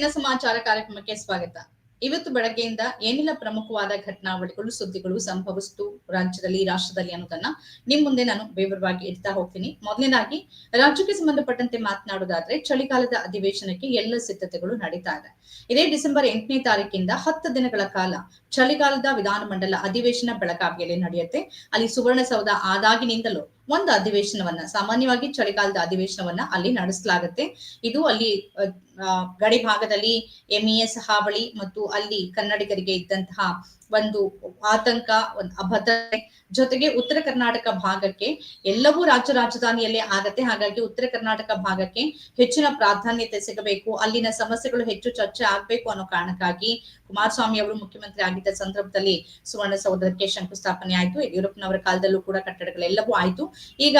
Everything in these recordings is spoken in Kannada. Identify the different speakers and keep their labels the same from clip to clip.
Speaker 1: ದಿನ ಸಮಾಚಾರ ಕಾರ್ಯಕ್ರಮಕ್ಕೆ ಸ್ವಾಗತ. ಇವತ್ತು ಬೆಳಗ್ಗೆಯಿಂದ ಏನೆಲ್ಲ ಪ್ರಮುಖವಾದ ಘಟನಾವಳಿಗಳು, ಸುದ್ದಿಗಳು ಸಂಭವಿಸಿತು. ರಾಜ್ಯದಲ್ಲಿ, ರಾಷ್ಟ್ರದಲ್ಲಿ ಅನ್ನೋದನ್ನ ನಿಮ್ ಮುಂದೆ ನಾನು ವಿವರವಾಗಿ ಇಡ್ತಾ ಹೋಗ್ತೀನಿ. ಮೊದಲನೇದಾಗಿ, ರಾಜ್ಯಕ್ಕೆ ಸಂಬಂಧಪಟ್ಟಂತೆ ಮಾತನಾಡೋದಾದ್ರೆ, ಚಳಿಗಾಲದ ಅಧಿವೇಶನಕ್ಕೆ ಎಲ್ಲ ಸಿದ್ಧತೆಗಳು ನಡೀತಾ ಇದೆ. ಇದೇ ಡಿಸೆಂಬರ್ ಎಂಟನೇ ತಾರೀಕಿಂದ ಹತ್ತು ದಿನಗಳ ಕಾಲ ಚಳಿಗಾಲದ ವಿಧಾನಮಂಡಲ ಅಧಿವೇಶನ ಬೆಳಗಾವಿಯಲ್ಲಿ ನಡೆಯುತ್ತೆ. ಅಲ್ಲಿ ಸುವರ್ಣಸೌಧ ಆದಾಗಿನಿಂದಲೂ ಒಂದು ಅಧಿವೇಶನವನ್ನ, ಸಾಮಾನ್ಯವಾಗಿ ಚಳಿಗಾಲದ ಅಧಿವೇಶನವನ್ನ ಅಲ್ಲಿ ನಡೆಸಲಾಗುತ್ತೆ. ಇದು ಅಲ್ಲಿ ಗಡಿ ಭಾಗದಲ್ಲಿ ಎಂಇಎಸ್ ಹಾವಳಿ ಮತ್ತು ಅಲ್ಲಿ ಕನ್ನಡಿಗರಿಗೆ ಇದ್ದಂತಹ ಒಂದು ಆತಂಕ, ಒಂದು ಅಭದ್ರತೆ ಜೊತೆಗೆ ಉತ್ತರ ಕರ್ನಾಟಕ ಭಾಗಕ್ಕೆ ಎಲ್ಲವೂ ರಾಜ್ಯ ರಾಜಧಾನಿಯಲ್ಲೇ ಆಗತ್ತೆ. ಹಾಗಾಗಿ ಉತ್ತರ ಕರ್ನಾಟಕ ಭಾಗಕ್ಕೆ ಹೆಚ್ಚಿನ ಪ್ರಾಧಾನ್ಯತೆ ಸಿಗಬೇಕು. ಅಲ್ಲಿನ ಸಮಸ್ಯೆಗಳು ಹೆಚ್ಚು ಚರ್ಚೆ ಆಗ್ಬೇಕು ಅನ್ನೋ ಕಾರಣಕ್ಕಾಗಿ ಕುಮಾರಸ್ವಾಮಿ ಅವರು ಮುಖ್ಯಮಂತ್ರಿ ಆಗಿದ್ದ ಸಂದರ್ಭದಲ್ಲಿ ಸುವರ್ಣಸೌಧಕ್ಕೆ ಶಂಕುಸ್ಥಾಪನೆ ಆಯ್ತು. ಯಡಿಯೂರಪ್ಪನವರ ಕಾಲದಲ್ಲೂ ಕೂಡ ಕಟ್ಟಡಗಳೆಲ್ಲವೂ ಆಯ್ತು. ಈಗ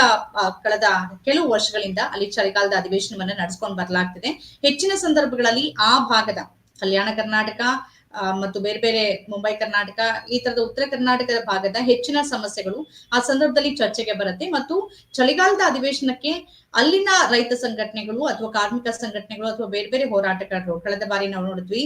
Speaker 1: ಕಳೆದ ಕೆಲವು ವರ್ಷಗಳಿಂದ ಅಲ್ಲಿ ಚಳಿಗಾಲದ ಅಧಿವೇಶನವನ್ನ ನಡೆಸ್ಕೊಂಡು ಬರಲಾಗ್ತಿದೆ. ಹೆಚ್ಚಿನ ಸಂದರ್ಭಗಳಲ್ಲಿ ಆ ಭಾಗದ ಕಲ್ಯಾಣ ಕರ್ನಾಟಕ ಮತ್ತು ಬೇರೆ ಬೇರೆ ಮುಂಬೈ, ಕರ್ನಾಟಕ, ಈ ತರದ ಉತ್ತರ ಕರ್ನಾಟಕದ ಭಾಗದ ಹೆಚ್ಚಿನ ಸಮಸ್ಯೆಗಳು ಆ ಸಂದರ್ಭದಲ್ಲಿ ಚರ್ಚೆಗೆ ಬರುತ್ತೆ. ಮತ್ತು ಚಳಿಗಾಲದ ಅಧಿವೇಶನಕ್ಕೆ ಅಲ್ಲಿನ ರೈತ ಸಂಘಟನೆಗಳು ಅಥವಾ ಕಾರ್ಮಿಕ ಸಂಘಟನೆಗಳು ಅಥವಾ ಬೇರೆ ಬೇರೆ ಹೋರಾಟಗಾರರು, ಕಳೆದ ಬಾರಿ ನಾವು ನೋಡಿದ್ವಿ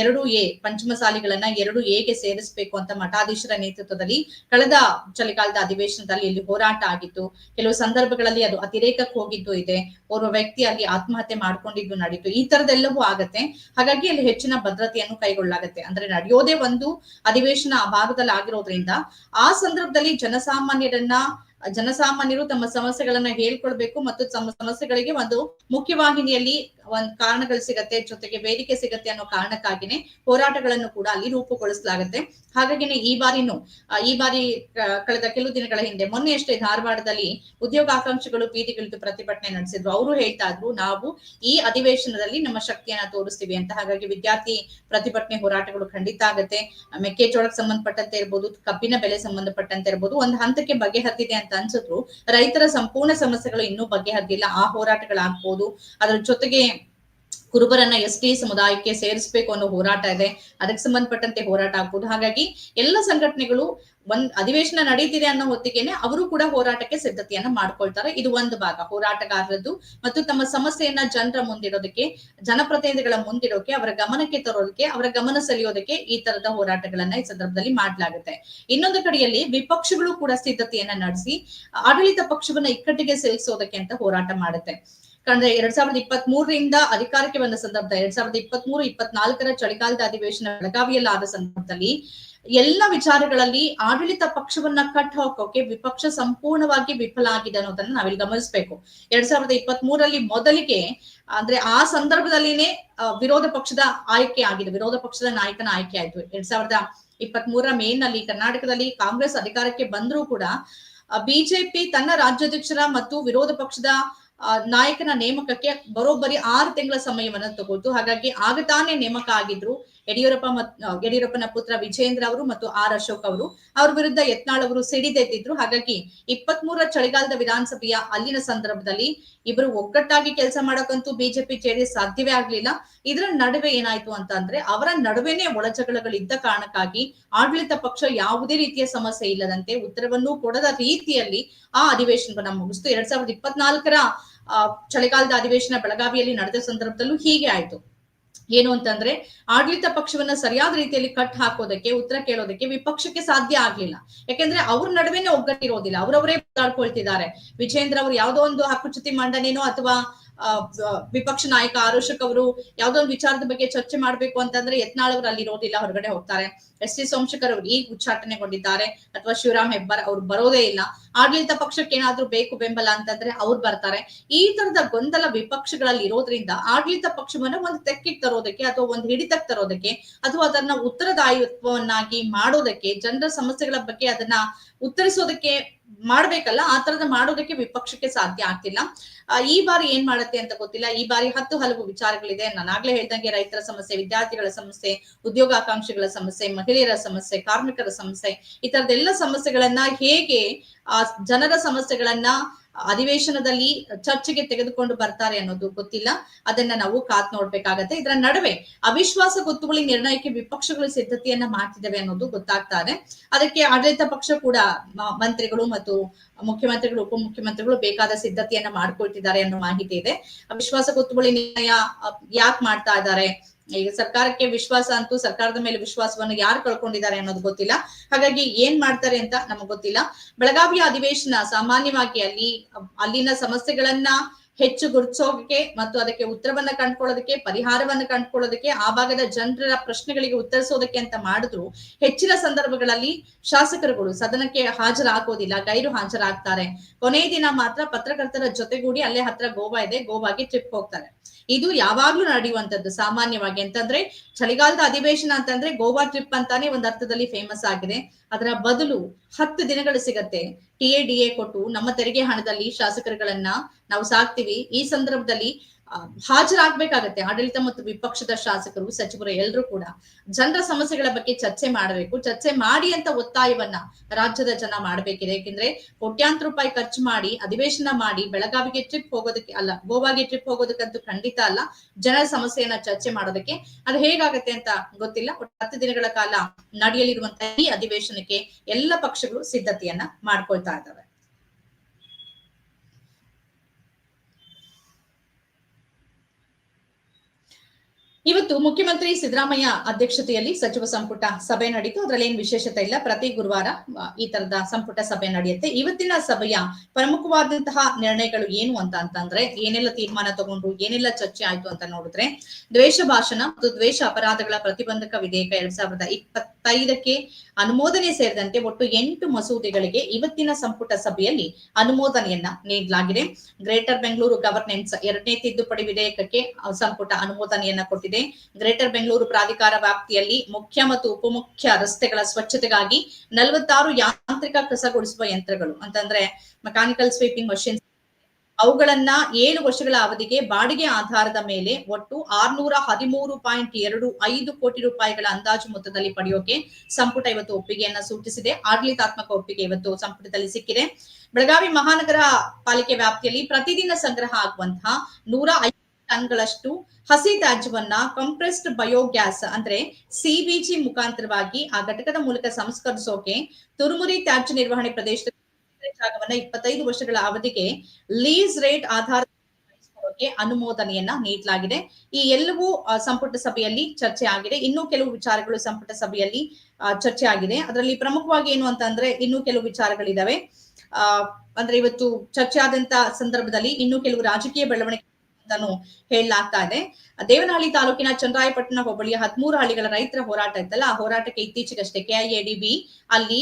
Speaker 1: ಎರಡು ಎ, ಪಂಚಮಸಾಲಿಗಳನ್ನ ಎರಡು ಎಗೆ ಸೇರಿಸಬೇಕು ಅಂತ ಮಠಾಧೀಶರ ನೇತೃತ್ವದಲ್ಲಿ ಕಳೆದ ಚಳಿಗಾಲದ ಅಧಿವೇಶನದಲ್ಲಿ ಇಲ್ಲಿ ಹೋರಾಟ ಆಗಿತ್ತು. ಕೆಲವು ಸಂದರ್ಭಗಳಲ್ಲಿ ಅದು ಅತಿರೇಕಕ್ಕೆ ಹೋಗಿದ್ದು ಇದೆ. ಓರ್ವ ವ್ಯಕ್ತಿ ಅಲ್ಲಿ ಆತ್ಮಹತ್ಯೆ ಮಾಡ್ಕೊಂಡಿದ್ದು ನಡೀತು. ಈ ತರದೆಲ್ಲವೂ ಆಗತ್ತೆ. ಹಾಗಾಗಿ ಅಲ್ಲಿ ಹೆಚ್ಚಿನ ಭದ್ರತೆಯನ್ನು ಕೈಗೊಳ್ಳಲಾಗತ್ತೆ ಅಂದ್ರೆ ನಡೆಯೋದೇ ಒಂದು ಅಧಿವೇಶನ ಆ ಭಾಗದಲ್ಲಿ ಆಗಿರೋದ್ರಿಂದ ಆ ಸಂದರ್ಭದಲ್ಲಿ ಜನಸಾಮಾನ್ಯರನ್ನ ಜನಸಾಮಾನ್ಯರು ತಮ್ಮ ಸಮಸ್ಯೆಗಳನ್ನ ಹೇಳ್ಕೊಳ್ಬೇಕು ಮತ್ತು ತಮ್ಮ ಸಮಸ್ಯೆಗಳಿಗೆ ಒಂದು ಮುಖ್ಯವಾಹಿನಿಯಲ್ಲಿ ಒಂದ್ ಕಾರಣಗಳು ಸಿಗತ್ತೆ, ಜೊತೆಗೆ ವೇದಿಕೆ ಸಿಗತ್ತೆ ಅನ್ನೋ ಕಾರಣಕ್ಕಾಗಿನೇ ಹೋರಾಟಗಳನ್ನು ಕೂಡ ಅಲ್ಲಿ ರೂಪುಗೊಳಿಸಲಾಗತ್ತೆ. ಹಾಗಾಗಿನೇ ಈ ಬಾರಿನು ಈ ಬಾರಿ ಕಳೆದ ಕೆಲವು ದಿನಗಳ ಹಿಂದೆ ಮೊನ್ನೆ ಅಷ್ಟೇ ಧಾರವಾಡದಲ್ಲಿ ಉದ್ಯೋಗಾಕಾಂಕ್ಷಿಗಳು ಬೀದಿಗಿಳಿದು ಪ್ರತಿಭಟನೆ ನಡೆಸಿದ್ರು. ಅವರು ಹೇಳ್ತಾ ಇದ್ರು, ನಾವು ಈ ಅಧಿವೇಶನದಲ್ಲಿ ನಮ್ಮ ಶಕ್ತಿಯನ್ನ ತೋರಿಸ್ತೀವಿ ಅಂತ. ಹಾಗಾಗಿ ವಿದ್ಯಾರ್ಥಿ ಪ್ರತಿಭಟನೆ ಹೋರಾಟಗಳು ಖಂಡಿತ ಆಗತ್ತೆ. ಮೆಕ್ಕೆಜೋಳಕ್ಕೆ ಸಂಬಂಧಪಟ್ಟಂತೆ ಇರ್ಬೋದು, ಕಬ್ಬಿನ ಬೆಲೆ ಸಂಬಂಧಪಟ್ಟಂತೆ ಇರ್ಬೋದು, ಒಂದು ಹಂತಕ್ಕೆ ಬಗೆಹತ್ತಿದೆ ಅಂತ ಅನ್ಸಿದ್ರು. ರೈತರ ಸಂಪೂರ್ಣ ಸಮಸ್ಯೆಗಳು ಇನ್ನೂ ಬಗೆಹರಿದಿಲ್ಲ. ಆ ಹೋರಾಟಗಳಾಗ್ಬೋದು. ಅದ್ರ ಜೊತೆಗೆ ಕುರುಬರನ್ನ ಎಸ್ ಟಿ ಸಮುದಾಯಕ್ಕೆ ಸೇರಿಸಬೇಕು ಅನ್ನೋ ಹೋರಾಟ ಇದೆ. ಅದಕ್ಕೆ ಸಂಬಂಧಪಟ್ಟಂತೆ ಹೋರಾಟ ಆಗ್ಬೋದು. ಹಾಗಾಗಿ ಎಲ್ಲ ಸಂಘಟನೆಗಳು ಒಂದ್ ಅಧಿವೇಶನ ನಡೀತಿದೆ ಅನ್ನೋ ಹೊತ್ತಿಗೆನೆ ಅವರು ಕೂಡ ಹೋರಾಟಕ್ಕೆ ಸಿದ್ಧತೆಯನ್ನ ಮಾಡ್ಕೊಳ್ತಾರೆ. ಇದು ಒಂದು ಭಾಗ. ಹೋರಾಟಗಾರರದ್ದು ಮತ್ತು ತಮ್ಮ ಸಮಸ್ಯೆಯನ್ನ ಜನರ ಮುಂದಿಡೋದಕ್ಕೆ, ಜನಪ್ರತಿನಿಧಿಗಳ ಮುಂದಿಡೋಕೆ, ಅವರ ಗಮನಕ್ಕೆ ತರೋದಕ್ಕೆ, ಅವರ ಗಮನ ಸೆಳೆಯೋದಕ್ಕೆ ಈ ತರದ ಹೋರಾಟಗಳನ್ನ ಈ ಸಂದರ್ಭದಲ್ಲಿ ಮಾಡಲಾಗುತ್ತೆ. ಇನ್ನೊಂದು ಕಡೆಯಲ್ಲಿ ವಿಪಕ್ಷಗಳು ಕೂಡ ಸಿದ್ಧತೆಯನ್ನ ನಡೆಸಿ, ಆಡಳಿತ ಪಕ್ಷವನ್ನ ಇಕ್ಕಟ್ಟಿಗೆ ಸೇರಿಸೋದಕ್ಕೆ ಅಂತ ಹೋರಾಟ ಮಾಡುತ್ತೆ. ಕಂಡ್ರೆ ಎರಡ್ ಸಾವಿರದ ಇಪ್ಪತ್ತ್ ಮೂರರಿಂದ ಅಧಿಕಾರಕ್ಕೆ ಬಂದ ಸಂದರ್ಭ ಎರಡ್ ಸಾವಿರದ ಇಪ್ಪತ್ತ್ ಮೂರು ಇಪ್ಪತ್ನಾಲ್ಕರ ಚಳಿಗಾಲದ ಅಧಿವೇಶನ ಬೆಳಗಾವಿಯಲ್ಲಾದ ಸಂದರ್ಭದಲ್ಲಿ ಎಲ್ಲ ವಿಚಾರಗಳಲ್ಲಿ ಆಡಳಿತ ಪಕ್ಷವನ್ನ ಕಟ್ ಹಾಕೋಕೆ ವಿಪಕ್ಷ ಸಂಪೂರ್ಣವಾಗಿ ವಿಫಲ ಆಗಿದೆ ಅನ್ನೋದನ್ನ ನಾವಿಲ್ಲಿ ಗಮನಿಸಬೇಕು. ಎರಡ್ ಸಾವಿರದ ಇಪ್ಪತ್ತ್ ಮೂರರಲ್ಲಿ ಮೊದಲಿಗೆ, ಅಂದ್ರೆ ಆ ಸಂದರ್ಭದಲ್ಲಿನೇ ವಿರೋಧ ಪಕ್ಷದ ಆಯ್ಕೆ ಆಗಿದೆ. ವಿರೋಧ ಪಕ್ಷದ ನಾಯಕನ ಆಯ್ಕೆ ಆಯ್ತು. ಎರಡ್ ಸಾವಿರದ ಇಪ್ಪತ್ತ್ ಮೂರರ ಮೇ ನಲ್ಲಿ ಕರ್ನಾಟಕದಲ್ಲಿ ಕಾಂಗ್ರೆಸ್ ಅಧಿಕಾರಕ್ಕೆ ಬಂದರೂ ಕೂಡ ಬಿಜೆಪಿ ತನ್ನ ರಾಜ್ಯಾಧ್ಯಕ್ಷರ ಮತ್ತು ವಿರೋಧ ಪಕ್ಷದ ನಾಯಕನ ನೇಮಕಕ್ಕೆ ಬರೋಬ್ಬರಿ ಆರು ತಿಂಗಳ ಸಮಯವನ್ನ ತಗೋತು ಹಾಗಾಗಿ ಆಗ ತಾನೇ ನೇಮಕ ಆಗಿದ್ರು. ಯಡಿಯೂರಪ್ಪ ಮತ್ ಯಡಿಯೂರಪ್ಪನ ಪುತ್ರ ವಿಜೇಂದ್ರ ಅವರು ಮತ್ತು ಆರ್ ಅಶೋಕ್ ಅವರು. ಅವ್ರ ವಿರುದ್ಧ ಯತ್ನಾಳ್ ಅವರು ಸಿಡಿದೆದ್ದಿದ್ರು. ಹಾಗಾಗಿ ಇಪ್ಪತ್ತ್ ಮೂರರ ಚಳಿಗಾಲದ ವಿಧಾನಸಭೆಯ ಅಲ್ಲಿನ ಸಂದರ್ಭದಲ್ಲಿ ಇಬ್ರು ಒಗ್ಗಟ್ಟಾಗಿ ಕೆಲಸ ಮಾಡಕ್ಕಂತೂ ಬಿಜೆಪಿ ಜೆಡಿಎಸ್ ಸಾಧ್ಯವೇ ಆಗ್ಲಿಲ್ಲ. ಇದರ ನಡುವೆ ಏನಾಯ್ತು ಅಂತ ಅಂದ್ರೆ ಅವರ ನಡುವೆನೆ ಒಳಜಗಳಗಳಿದ್ದ ಕಾರಣಕ್ಕಾಗಿ ಆಡಳಿತ ಪಕ್ಷ ಯಾವುದೇ ರೀತಿಯ ಸಮಸ್ಯೆ ಇಲ್ಲದಂತೆ ಉತ್ತರವನ್ನು ಕೊಡದ ರೀತಿಯಲ್ಲಿ ಆ ಅಧಿವೇಶನವನ್ನ ಮುಗಿಸ್ತು. ಎರಡ್ ಸಾವಿರದ ಇಪ್ಪತ್ನಾಲ್ಕರ ಚಳಿಗಾಲದ ಅಧಿವೇಶನ ಬೆಳಗಾವಿಯಲ್ಲಿ ನಡೆದ ಸಂದರ್ಭದಲ್ಲೂ ಹೀಗೆ ಆಯ್ತು. ಏನು ಅಂತಂದ್ರೆ ಆಡಳಿತ ಪಕ್ಷವನ್ನ ಸರಿಯಾದ ರೀತಿಯಲ್ಲಿ ಕಟ್ ಹಾಕೋದಕ್ಕೆ, ಉತ್ತರ ಕೇಳೋದಕ್ಕೆ ವಿಪಕ್ಷಕ್ಕೆ ಸಾಧ್ಯ ಆಗ್ಲಿಲ್ಲ. ಯಾಕೆಂದ್ರೆ ಅವ್ರ ನಡುವೆನೆ ಒಗ್ಗಟ್ಟಿರೋದಿಲ್ಲ. ಅವರವರೇ ಮಾತಾಡ್ಕೊಳ್ತಿದ್ದಾರೆ. ವಿಜೇಂದ್ರ ಅವರು ಯಾವ್ದೋ ಒಂದು ಹಕ್ಕುಚ್ಯುತಿ ಮಂಡನೆನೋ ಅಥವಾ ವಿಪಕ್ಷ ನಾಯಕ ಆರೋಷಕ್ ಅವರು ಯಾವ್ದೋ ಒಂದು ವಿಚಾರದ ಬಗ್ಗೆ ಚರ್ಚೆ ಮಾಡ್ಬೇಕು ಅಂತಂದ್ರೆ ಯತ್ನಾಳ್ ಅವರು ಅಲ್ಲಿ ಇರೋದಿಲ್ಲ, ಹೊರಗಡೆ ಹೋಗ್ತಾರೆ. ಎಸ್ ಟಿ ಸೋಮಶೇಖರ್ ಅವರು ಈಗ ಉಚ್ಚಾಟನೆಗೊಂಡಿದ್ದಾರೆ, ಅಥವಾ ಶಿವರಾಮ್ ಹೆಬ್ಬಾರ್ ಅವ್ರು ಬರೋದೇ ಇಲ್ಲ. ಆಡಳಿತ ಪಕ್ಷಕ್ಕೆ ಏನಾದ್ರೂ ಬೇಕು ಬೆಂಬಲ ಅಂತಂದ್ರೆ ಅವ್ರು ಬರ್ತಾರೆ. ಈ ತರದ ಗೊಂದಲ ವಿಪಕ್ಷಗಳಲ್ಲಿ ಇರೋದ್ರಿಂದ ಆಡಳಿತ ಪಕ್ಷವನ್ನ ಒಂದು ತೆಕ್ಕಿಗೆ ತರೋದಕ್ಕೆ ಅಥವಾ ಒಂದು ಹಿಡಿತಕ್ಕೆ ತರೋದಕ್ಕೆ ಅಥವಾ ಅದನ್ನ ಉತ್ತರದಾಯಿತ್ವವನ್ನಾಗಿ ಮಾಡೋದಕ್ಕೆ, ಜನರ ಸಮಸ್ಯೆಗಳ ಬಗ್ಗೆ ಅದನ್ನ ಉತ್ತರಿಸೋದಕ್ಕೆ ಮಾಡ್ಬೇಕಲ್ಲ, ಆ ತರದ ಮಾಡೋದಕ್ಕೆ ವಿಪಕ್ಷಕ್ಕೆ ಸಾಧ್ಯ ಆಗ್ತಿಲ್ಲ. ಈ ಬಾರಿ ಏನ್ ಮಾಡುತ್ತೆ ಅಂತ ಗೊತ್ತಿಲ್ಲ. ಈ ಬಾರಿ ಹತ್ತು ಹಲವು ವಿಚಾರಗಳಿದೆ. ನಾನಾಗ್ಲೇ ಹೇಳ್ದಂಗೆ ರೈತರ ಸಮಸ್ಯೆ, ವಿದ್ಯಾರ್ಥಿಗಳ ಸಮಸ್ಯೆ, ಉದ್ಯೋಗಾಕಾಂಕ್ಷಿಗಳ ಸಮಸ್ಯೆ, ಮಹಿಳೆಯರ ಸಮಸ್ಯೆ, ಕಾರ್ಮಿಕರ ಸಮಸ್ಯೆ, ಈ ತರದೆಲ್ಲ ಸಮಸ್ಯೆಗಳನ್ನ ಹೇಗೆ, ಆ, ಜನರ ಸಮಸ್ಯೆಗಳನ್ನ ಅಧಿವೇಶನದಲ್ಲಿ ಚರ್ಚೆಗೆ ತೆಗೆದುಕೊಂಡು ಬರ್ತಾರೆ ಅನ್ನೋದು ಗೊತ್ತಿಲ್ಲ. ಅದನ್ನ ನಾವು ಕಾತ್ ನೋಡ್ಬೇಕಾಗತ್ತೆ. ಇದರ ನಡುವೆ ಅವಿಶ್ವಾಸ ಗೊತ್ತುವಳಿ ನಿರ್ಣಯಕ್ಕೆ ವಿಪಕ್ಷಗಳು ಸಿದ್ಧತೆಯನ್ನ ಮಾಡ್ತಿದ್ದಾವೆ ಅನ್ನೋದು ಗೊತ್ತಾಗ್ತಾ ಇದೆ. ಅದಕ್ಕೆ ಆಡಳಿತ ಪಕ್ಷ ಕೂಡ ಮಂತ್ರಿಗಳು ಮತ್ತು ಮುಖ್ಯಮಂತ್ರಿಗಳು, ಉಪಮುಖ್ಯಮಂತ್ರಿಗಳು ಬೇಕಾದ ಸಿದ್ಧತೆಯನ್ನ ಮಾಡ್ಕೊಳ್ತಿದ್ದಾರೆ ಅನ್ನೋ ಮಾಹಿತಿ ಇದೆ. ಅವಿಶ್ವಾಸ ಗೊತ್ತುವಳಿ ನಿರ್ಣಯ ಯಾಕೆ ಮಾಡ್ತಾ ಇದ್ದಾರೆ? ಈಗ ಸರ್ಕಾರಕ್ಕೆ ವಿಶ್ವಾಸ ಅಂತೂ ಸರ್ಕಾರದ ಮೇಲೆ ವಿಶ್ವಾಸವನ್ನು ಯಾರು ಕಳ್ಕೊಂಡಿದ್ದಾರೆ ಅನ್ನೋದು ಗೊತ್ತಿಲ್ಲ. ಹಾಗಾಗಿ ಏನ್ ಮಾಡ್ತಾರೆ ಅಂತ ನಮಗ್ ಗೊತ್ತಿಲ್ಲ. ಬೆಳಗಾವಿಯ ಅಧಿವೇಶನ ಸಾಮಾನ್ಯವಾಗಿ ಅಲ್ಲಿ, ಅಲ್ಲಿನ ಸಮಸ್ಯೆಗಳನ್ನ ಹೆಚ್ಚು ಗುರುತಿಸೋಕೆ ಮತ್ತು ಅದಕ್ಕೆ ಉತ್ತರವನ್ನ ಕಂಡ್ಕೊಳ್ಳೋದಕ್ಕೆ, ಪರಿಹಾರವನ್ನ ಕಂಡ್ಕೊಳ್ಳೋದಕ್ಕೆ, ಆ ಭಾಗದ ಜನರ ಪ್ರಶ್ನೆಗಳಿಗೆ ಉತ್ತರಿಸೋದಕ್ಕೆ ಅಂತ ಮಾಡಿದ್ರು, ಹೆಚ್ಚಿನ ಸಂದರ್ಭಗಳಲ್ಲಿ ಶಾಸಕರುಗಳು ಸದನಕ್ಕೆ ಹಾಜರಾಗೋದಿಲ್ಲ, ಗೈರು ಹಾಜರಾಗ್ತಾರೆ. ಕೊನೆಯ ದಿನ ಮಾತ್ರ ಪತ್ರಕರ್ತರ ಜೊತೆಗೂಡಿ ಅಲ್ಲೇ ಹತ್ರ ಗೋವಾ ಇದೆ, ಗೋವಾಗೆ ಟ್ರಿಪ್ ಹೋಗ್ತಾರೆ. ಇದು ಯಾವಾಗ್ಲೂ ನಡೆಯುವಂತದ್ದು ಸಾಮಾನ್ಯವಾಗಿ ಅಂತಂದ್ರೆ ಚಳಿಗಾಲದ ಅಧಿವೇಶನ ಅಂತಂದ್ರೆ ಗೋವಾ ಟ್ರಿಪ್ ಅಂತಾನೆ ಒಂದ್ ಅರ್ಥದಲ್ಲಿ ಫೇಮಸ್ ಆಗಿದೆ. ಅದರ ಬದಲು ಹತ್ತು ದಿನಗಳು ಸಿಗತ್ತೆ. ಟಿ ಎ ಡಿ ಎ ಕೊಟ್ಟು ನಮ್ಮ ತೆರಿಗೆ ಹಣದಲ್ಲಿ ಶಾಸಕರುಗಳನ್ನ ನಾವು ಸಾಕ್ತಿವಿ. ಈ ಸಂದರ್ಭದಲ್ಲಿ ಹಾಜರಾಗ್ಬೇಕಾಗತ್ತೆ. ಆಡಳಿತ ಮತ್ತು ವಿಪಕ್ಷದ ಶಾಸಕರು, ಸಚಿವರು ಎಲ್ಲರೂ ಕೂಡ ಜನರ ಸಮಸ್ಯೆಗಳ ಬಗ್ಗೆ ಚರ್ಚೆ ಮಾಡಬೇಕು. ಚರ್ಚೆ ಮಾಡಿ ಅಂತ ಒತ್ತಾಯವನ್ನ ರಾಜ್ಯದ ಜನ ಮಾಡಬೇಕಿದೆ. ಯಾಕೆಂದ್ರೆ ಕೋಟ್ಯಾಂತರ ರೂಪಾಯಿ ಖರ್ಚು ಮಾಡಿ, ಅಧಿವೇಶನ ಮಾಡಿ ಬೆಳಗಾವಿಗೆ ಟ್ರಿಪ್ ಹೋಗೋದಕ್ಕೆ ಅಲ್ಲ, ಗೋವಾಗೆ ಟ್ರಿಪ್ ಹೋಗೋದಕ್ಕಂತೂ ಖಂಡಿತ ಅಲ್ಲ, ಜನರ ಸಮಸ್ಯೆಯನ್ನ ಚರ್ಚೆ ಮಾಡೋದಕ್ಕೆ ಅದು ಹೇಗಾಗತ್ತೆ ಅಂತ ಗೊತ್ತಿಲ್ಲ. ಹತ್ತು ದಿನಗಳ ಕಾಲ ನಡೆಯಲಿರುವಂತಹ ಈ ಅಧಿವೇಶನಕ್ಕೆ ಎಲ್ಲ ಪಕ್ಷಗಳು ಸಿದ್ಧತೆಯನ್ನ ಮಾಡ್ಕೊಳ್ತಾ ಇದ್ದಾವೆ. ಇವತ್ತು ಮುಖ್ಯಮಂತ್ರಿ ಸಿದ್ದರಾಮಯ್ಯ ಅಧ್ಯಕ್ಷತೆಯಲ್ಲಿ ಸಚಿವ ಸಂಪುಟ ಸಭೆ ನಡೆಯಿತು ಅದರಲ್ಲಿ ಏನು ವಿಶೇಷತೆ ಇಲ್ಲ. ಪ್ರತಿ ಗುರುವಾರ ಈ ತರದ ಸಂಪುಟ ಸಭೆ ನಡೆಯುತ್ತೆ. ಇವತ್ತಿನ ಸಭೆಯ ಪ್ರಮುಖವಾದಂತಹ ನಿರ್ಣಯಗಳು ಏನು ಅಂತ ಅಂತಂದ್ರೆ, ಏನೆಲ್ಲ ತೀರ್ಮಾನ ತಗೊಂಡ್ರು ಏನೆಲ್ಲ ಚರ್ಚೆ ಆಯ್ತು ಅಂತ ನೋಡಿದ್ರೆ, ದ್ವೇಷ ಭಾಷಣ ಮತ್ತು ದ್ವೇಷ ಅಪರಾಧಗಳ ಪ್ರತಿಬಂಧಕ ವಿಧೇಯಕ ಎರಡ್ ಸಾವಿರದ ಇಪ್ಪತ್ತೈದಕ್ಕೆ ಅನುಮೋದನೆ ಸೇರಿದಂತೆ ಒಟ್ಟು ಎಂಟು ಮಸೂದೆಗಳಿಗೆ ಇವತ್ತಿನ ಸಂಪುಟ ಸಭೆಯಲ್ಲಿ ಅನುಮೋದನೆಯನ್ನ ನೀಡಲಾಗಿದೆ. ಗ್ರೇಟರ್ ಬೆಂಗಳೂರು ಗವರ್ನೆನ್ಸ್ ಎರಡನೇ ತಿದ್ದುಪಡಿ ವಿಧೇಯಕಕ್ಕೆ ಸಂಪುಟ ಅನುಮೋದನೆಯನ್ನ ಕೊಟ್ಟಿದೆ. ಗ್ರೇಟರ್ ಬೆಂಗಳೂರು ಪ್ರಾಧಿಕಾರ ವ್ಯಾಪ್ತಿಯಲ್ಲಿ ಮುಖ್ಯ ಮತ್ತು ಉಪಮುಖ್ಯ ರಸ್ತೆಗಳ ಸ್ವಚ್ಛತೆಗಾಗಿ ನಲವತ್ತಾರು ಯಾಂತ್ರಿಕ ಕಸಗೊಳಿಸುವ ಯಂತ್ರಗಳು ಅಂತಂದ್ರೆ ಮೆಕ್ಯಾನಿಕಲ್ ಸ್ವೀಪಿಂಗ್ ಮಷಿನ್ ಅವುಗಳನ್ನ ಏಳು ವರ್ಷಗಳ ಅವಧಿಗೆ ಬಾಡಿಗೆ ಆಧಾರದ ಮೇಲೆ ಒಟ್ಟು ಆರ್ನೂರ ಹದಿಮೂರು ಪಾಯಿಂಟ್ ಎರಡು ಐದು ಕೋಟಿ ರೂಪಾಯಿಗಳ ಅಂದಾಜು ಮೊತ್ತದಲ್ಲಿ ಪಡೆಯೋಕೆ ಸಂಪುಟ ಇವತ್ತು ಒಪ್ಪಿಗೆಯನ್ನ ಸೂಚಿಸಿದೆ. ಆಡಳಿತಾತ್ಮಕ ಒಪ್ಪಿಗೆ ಇವತ್ತು ಸಂಪುಟದಲ್ಲಿ ಸಿಕ್ಕಿದೆ. ಬೆಳಗಾವಿ ಮಹಾನಗರ ಪಾಲಿಕೆ ವ್ಯಾಪ್ತಿಯಲ್ಲಿ ಪ್ರತಿದಿನ ಸಂಗ್ರಹ ಆಗುವಂತಹ ನೂರ ಟನ್ಗಳಷ್ಟು ಹಸಿ ತ್ಯಾಜ್ಯವನ್ನ ಕಂಪ್ರೆಸ್ಡ್ ಬಯೋಗ್ಯಾಸ್ ಅಂದ್ರೆ ಸಿಬಿಜಿ ಮುಖಾಂತರವಾಗಿ ಆ ಘಟಕದ ಮೂಲಕ ಸಂಸ್ಕರಿಸೋಕೆ ತುರುಮುರಿ ತ್ಯಾಜ್ಯ ನಿರ್ವಹಣೆ ಪ್ರದೇಶದ ಜಾಗವನ್ನ ಇಪ್ಪತ್ತೈದು ವರ್ಷಗಳ ಅವಧಿಗೆ ಲೀಸ್ ರೇಟ್ ಆಧಾರ ಅನುಮೋದನೆಯನ್ನ ನೀಡಲಾಗಿದೆ. ಈ ಎಲ್ಲವೂ ಸಂಪುಟ ಸಭೆಯಲ್ಲಿ ಚರ್ಚೆ ಆಗಿದೆ. ಇನ್ನೂ ಕೆಲವು ವಿಚಾರಗಳು ಸಂಪುಟ ಸಭೆಯಲ್ಲಿ ಚರ್ಚೆ ಆಗಿದೆ. ಅದರಲ್ಲಿ ಪ್ರಮುಖವಾಗಿ ಏನು ಅಂತಂದ್ರೆ ಇನ್ನೂ ಕೆಲವು ವಿಚಾರಗಳಿದಾವೆ. ಅಂದ್ರೆ ಇವತ್ತು ಚರ್ಚೆ ಆದಂತ ಸಂದರ್ಭದಲ್ಲಿ ಇನ್ನೂ ಕೆಲವು ರಾಜಕೀಯ ಬೆಳವಣಿಗೆ ಅಂತಾನು ಹೇಳಲಾಗ್ತಾ ಇದೆ ದೇವನಹಳ್ಳಿ ತಾಲೂಕಿನ ಚಂದ್ರಾಯಪಟ್ಟಣ ಹೋಬಳಿಯ ಹದಿಮೂರು ಹಳ್ಳಿಗಳ ರೈತರ ಹೋರಾಟ ಇತ್ತಲ್ಲ, ಆ ಹೋರಾಟಕ್ಕೆ ಇತ್ತೀಚೆಗಷ್ಟೇ ಕೆಐಎಡಿಬಿ ಅಲ್ಲಿ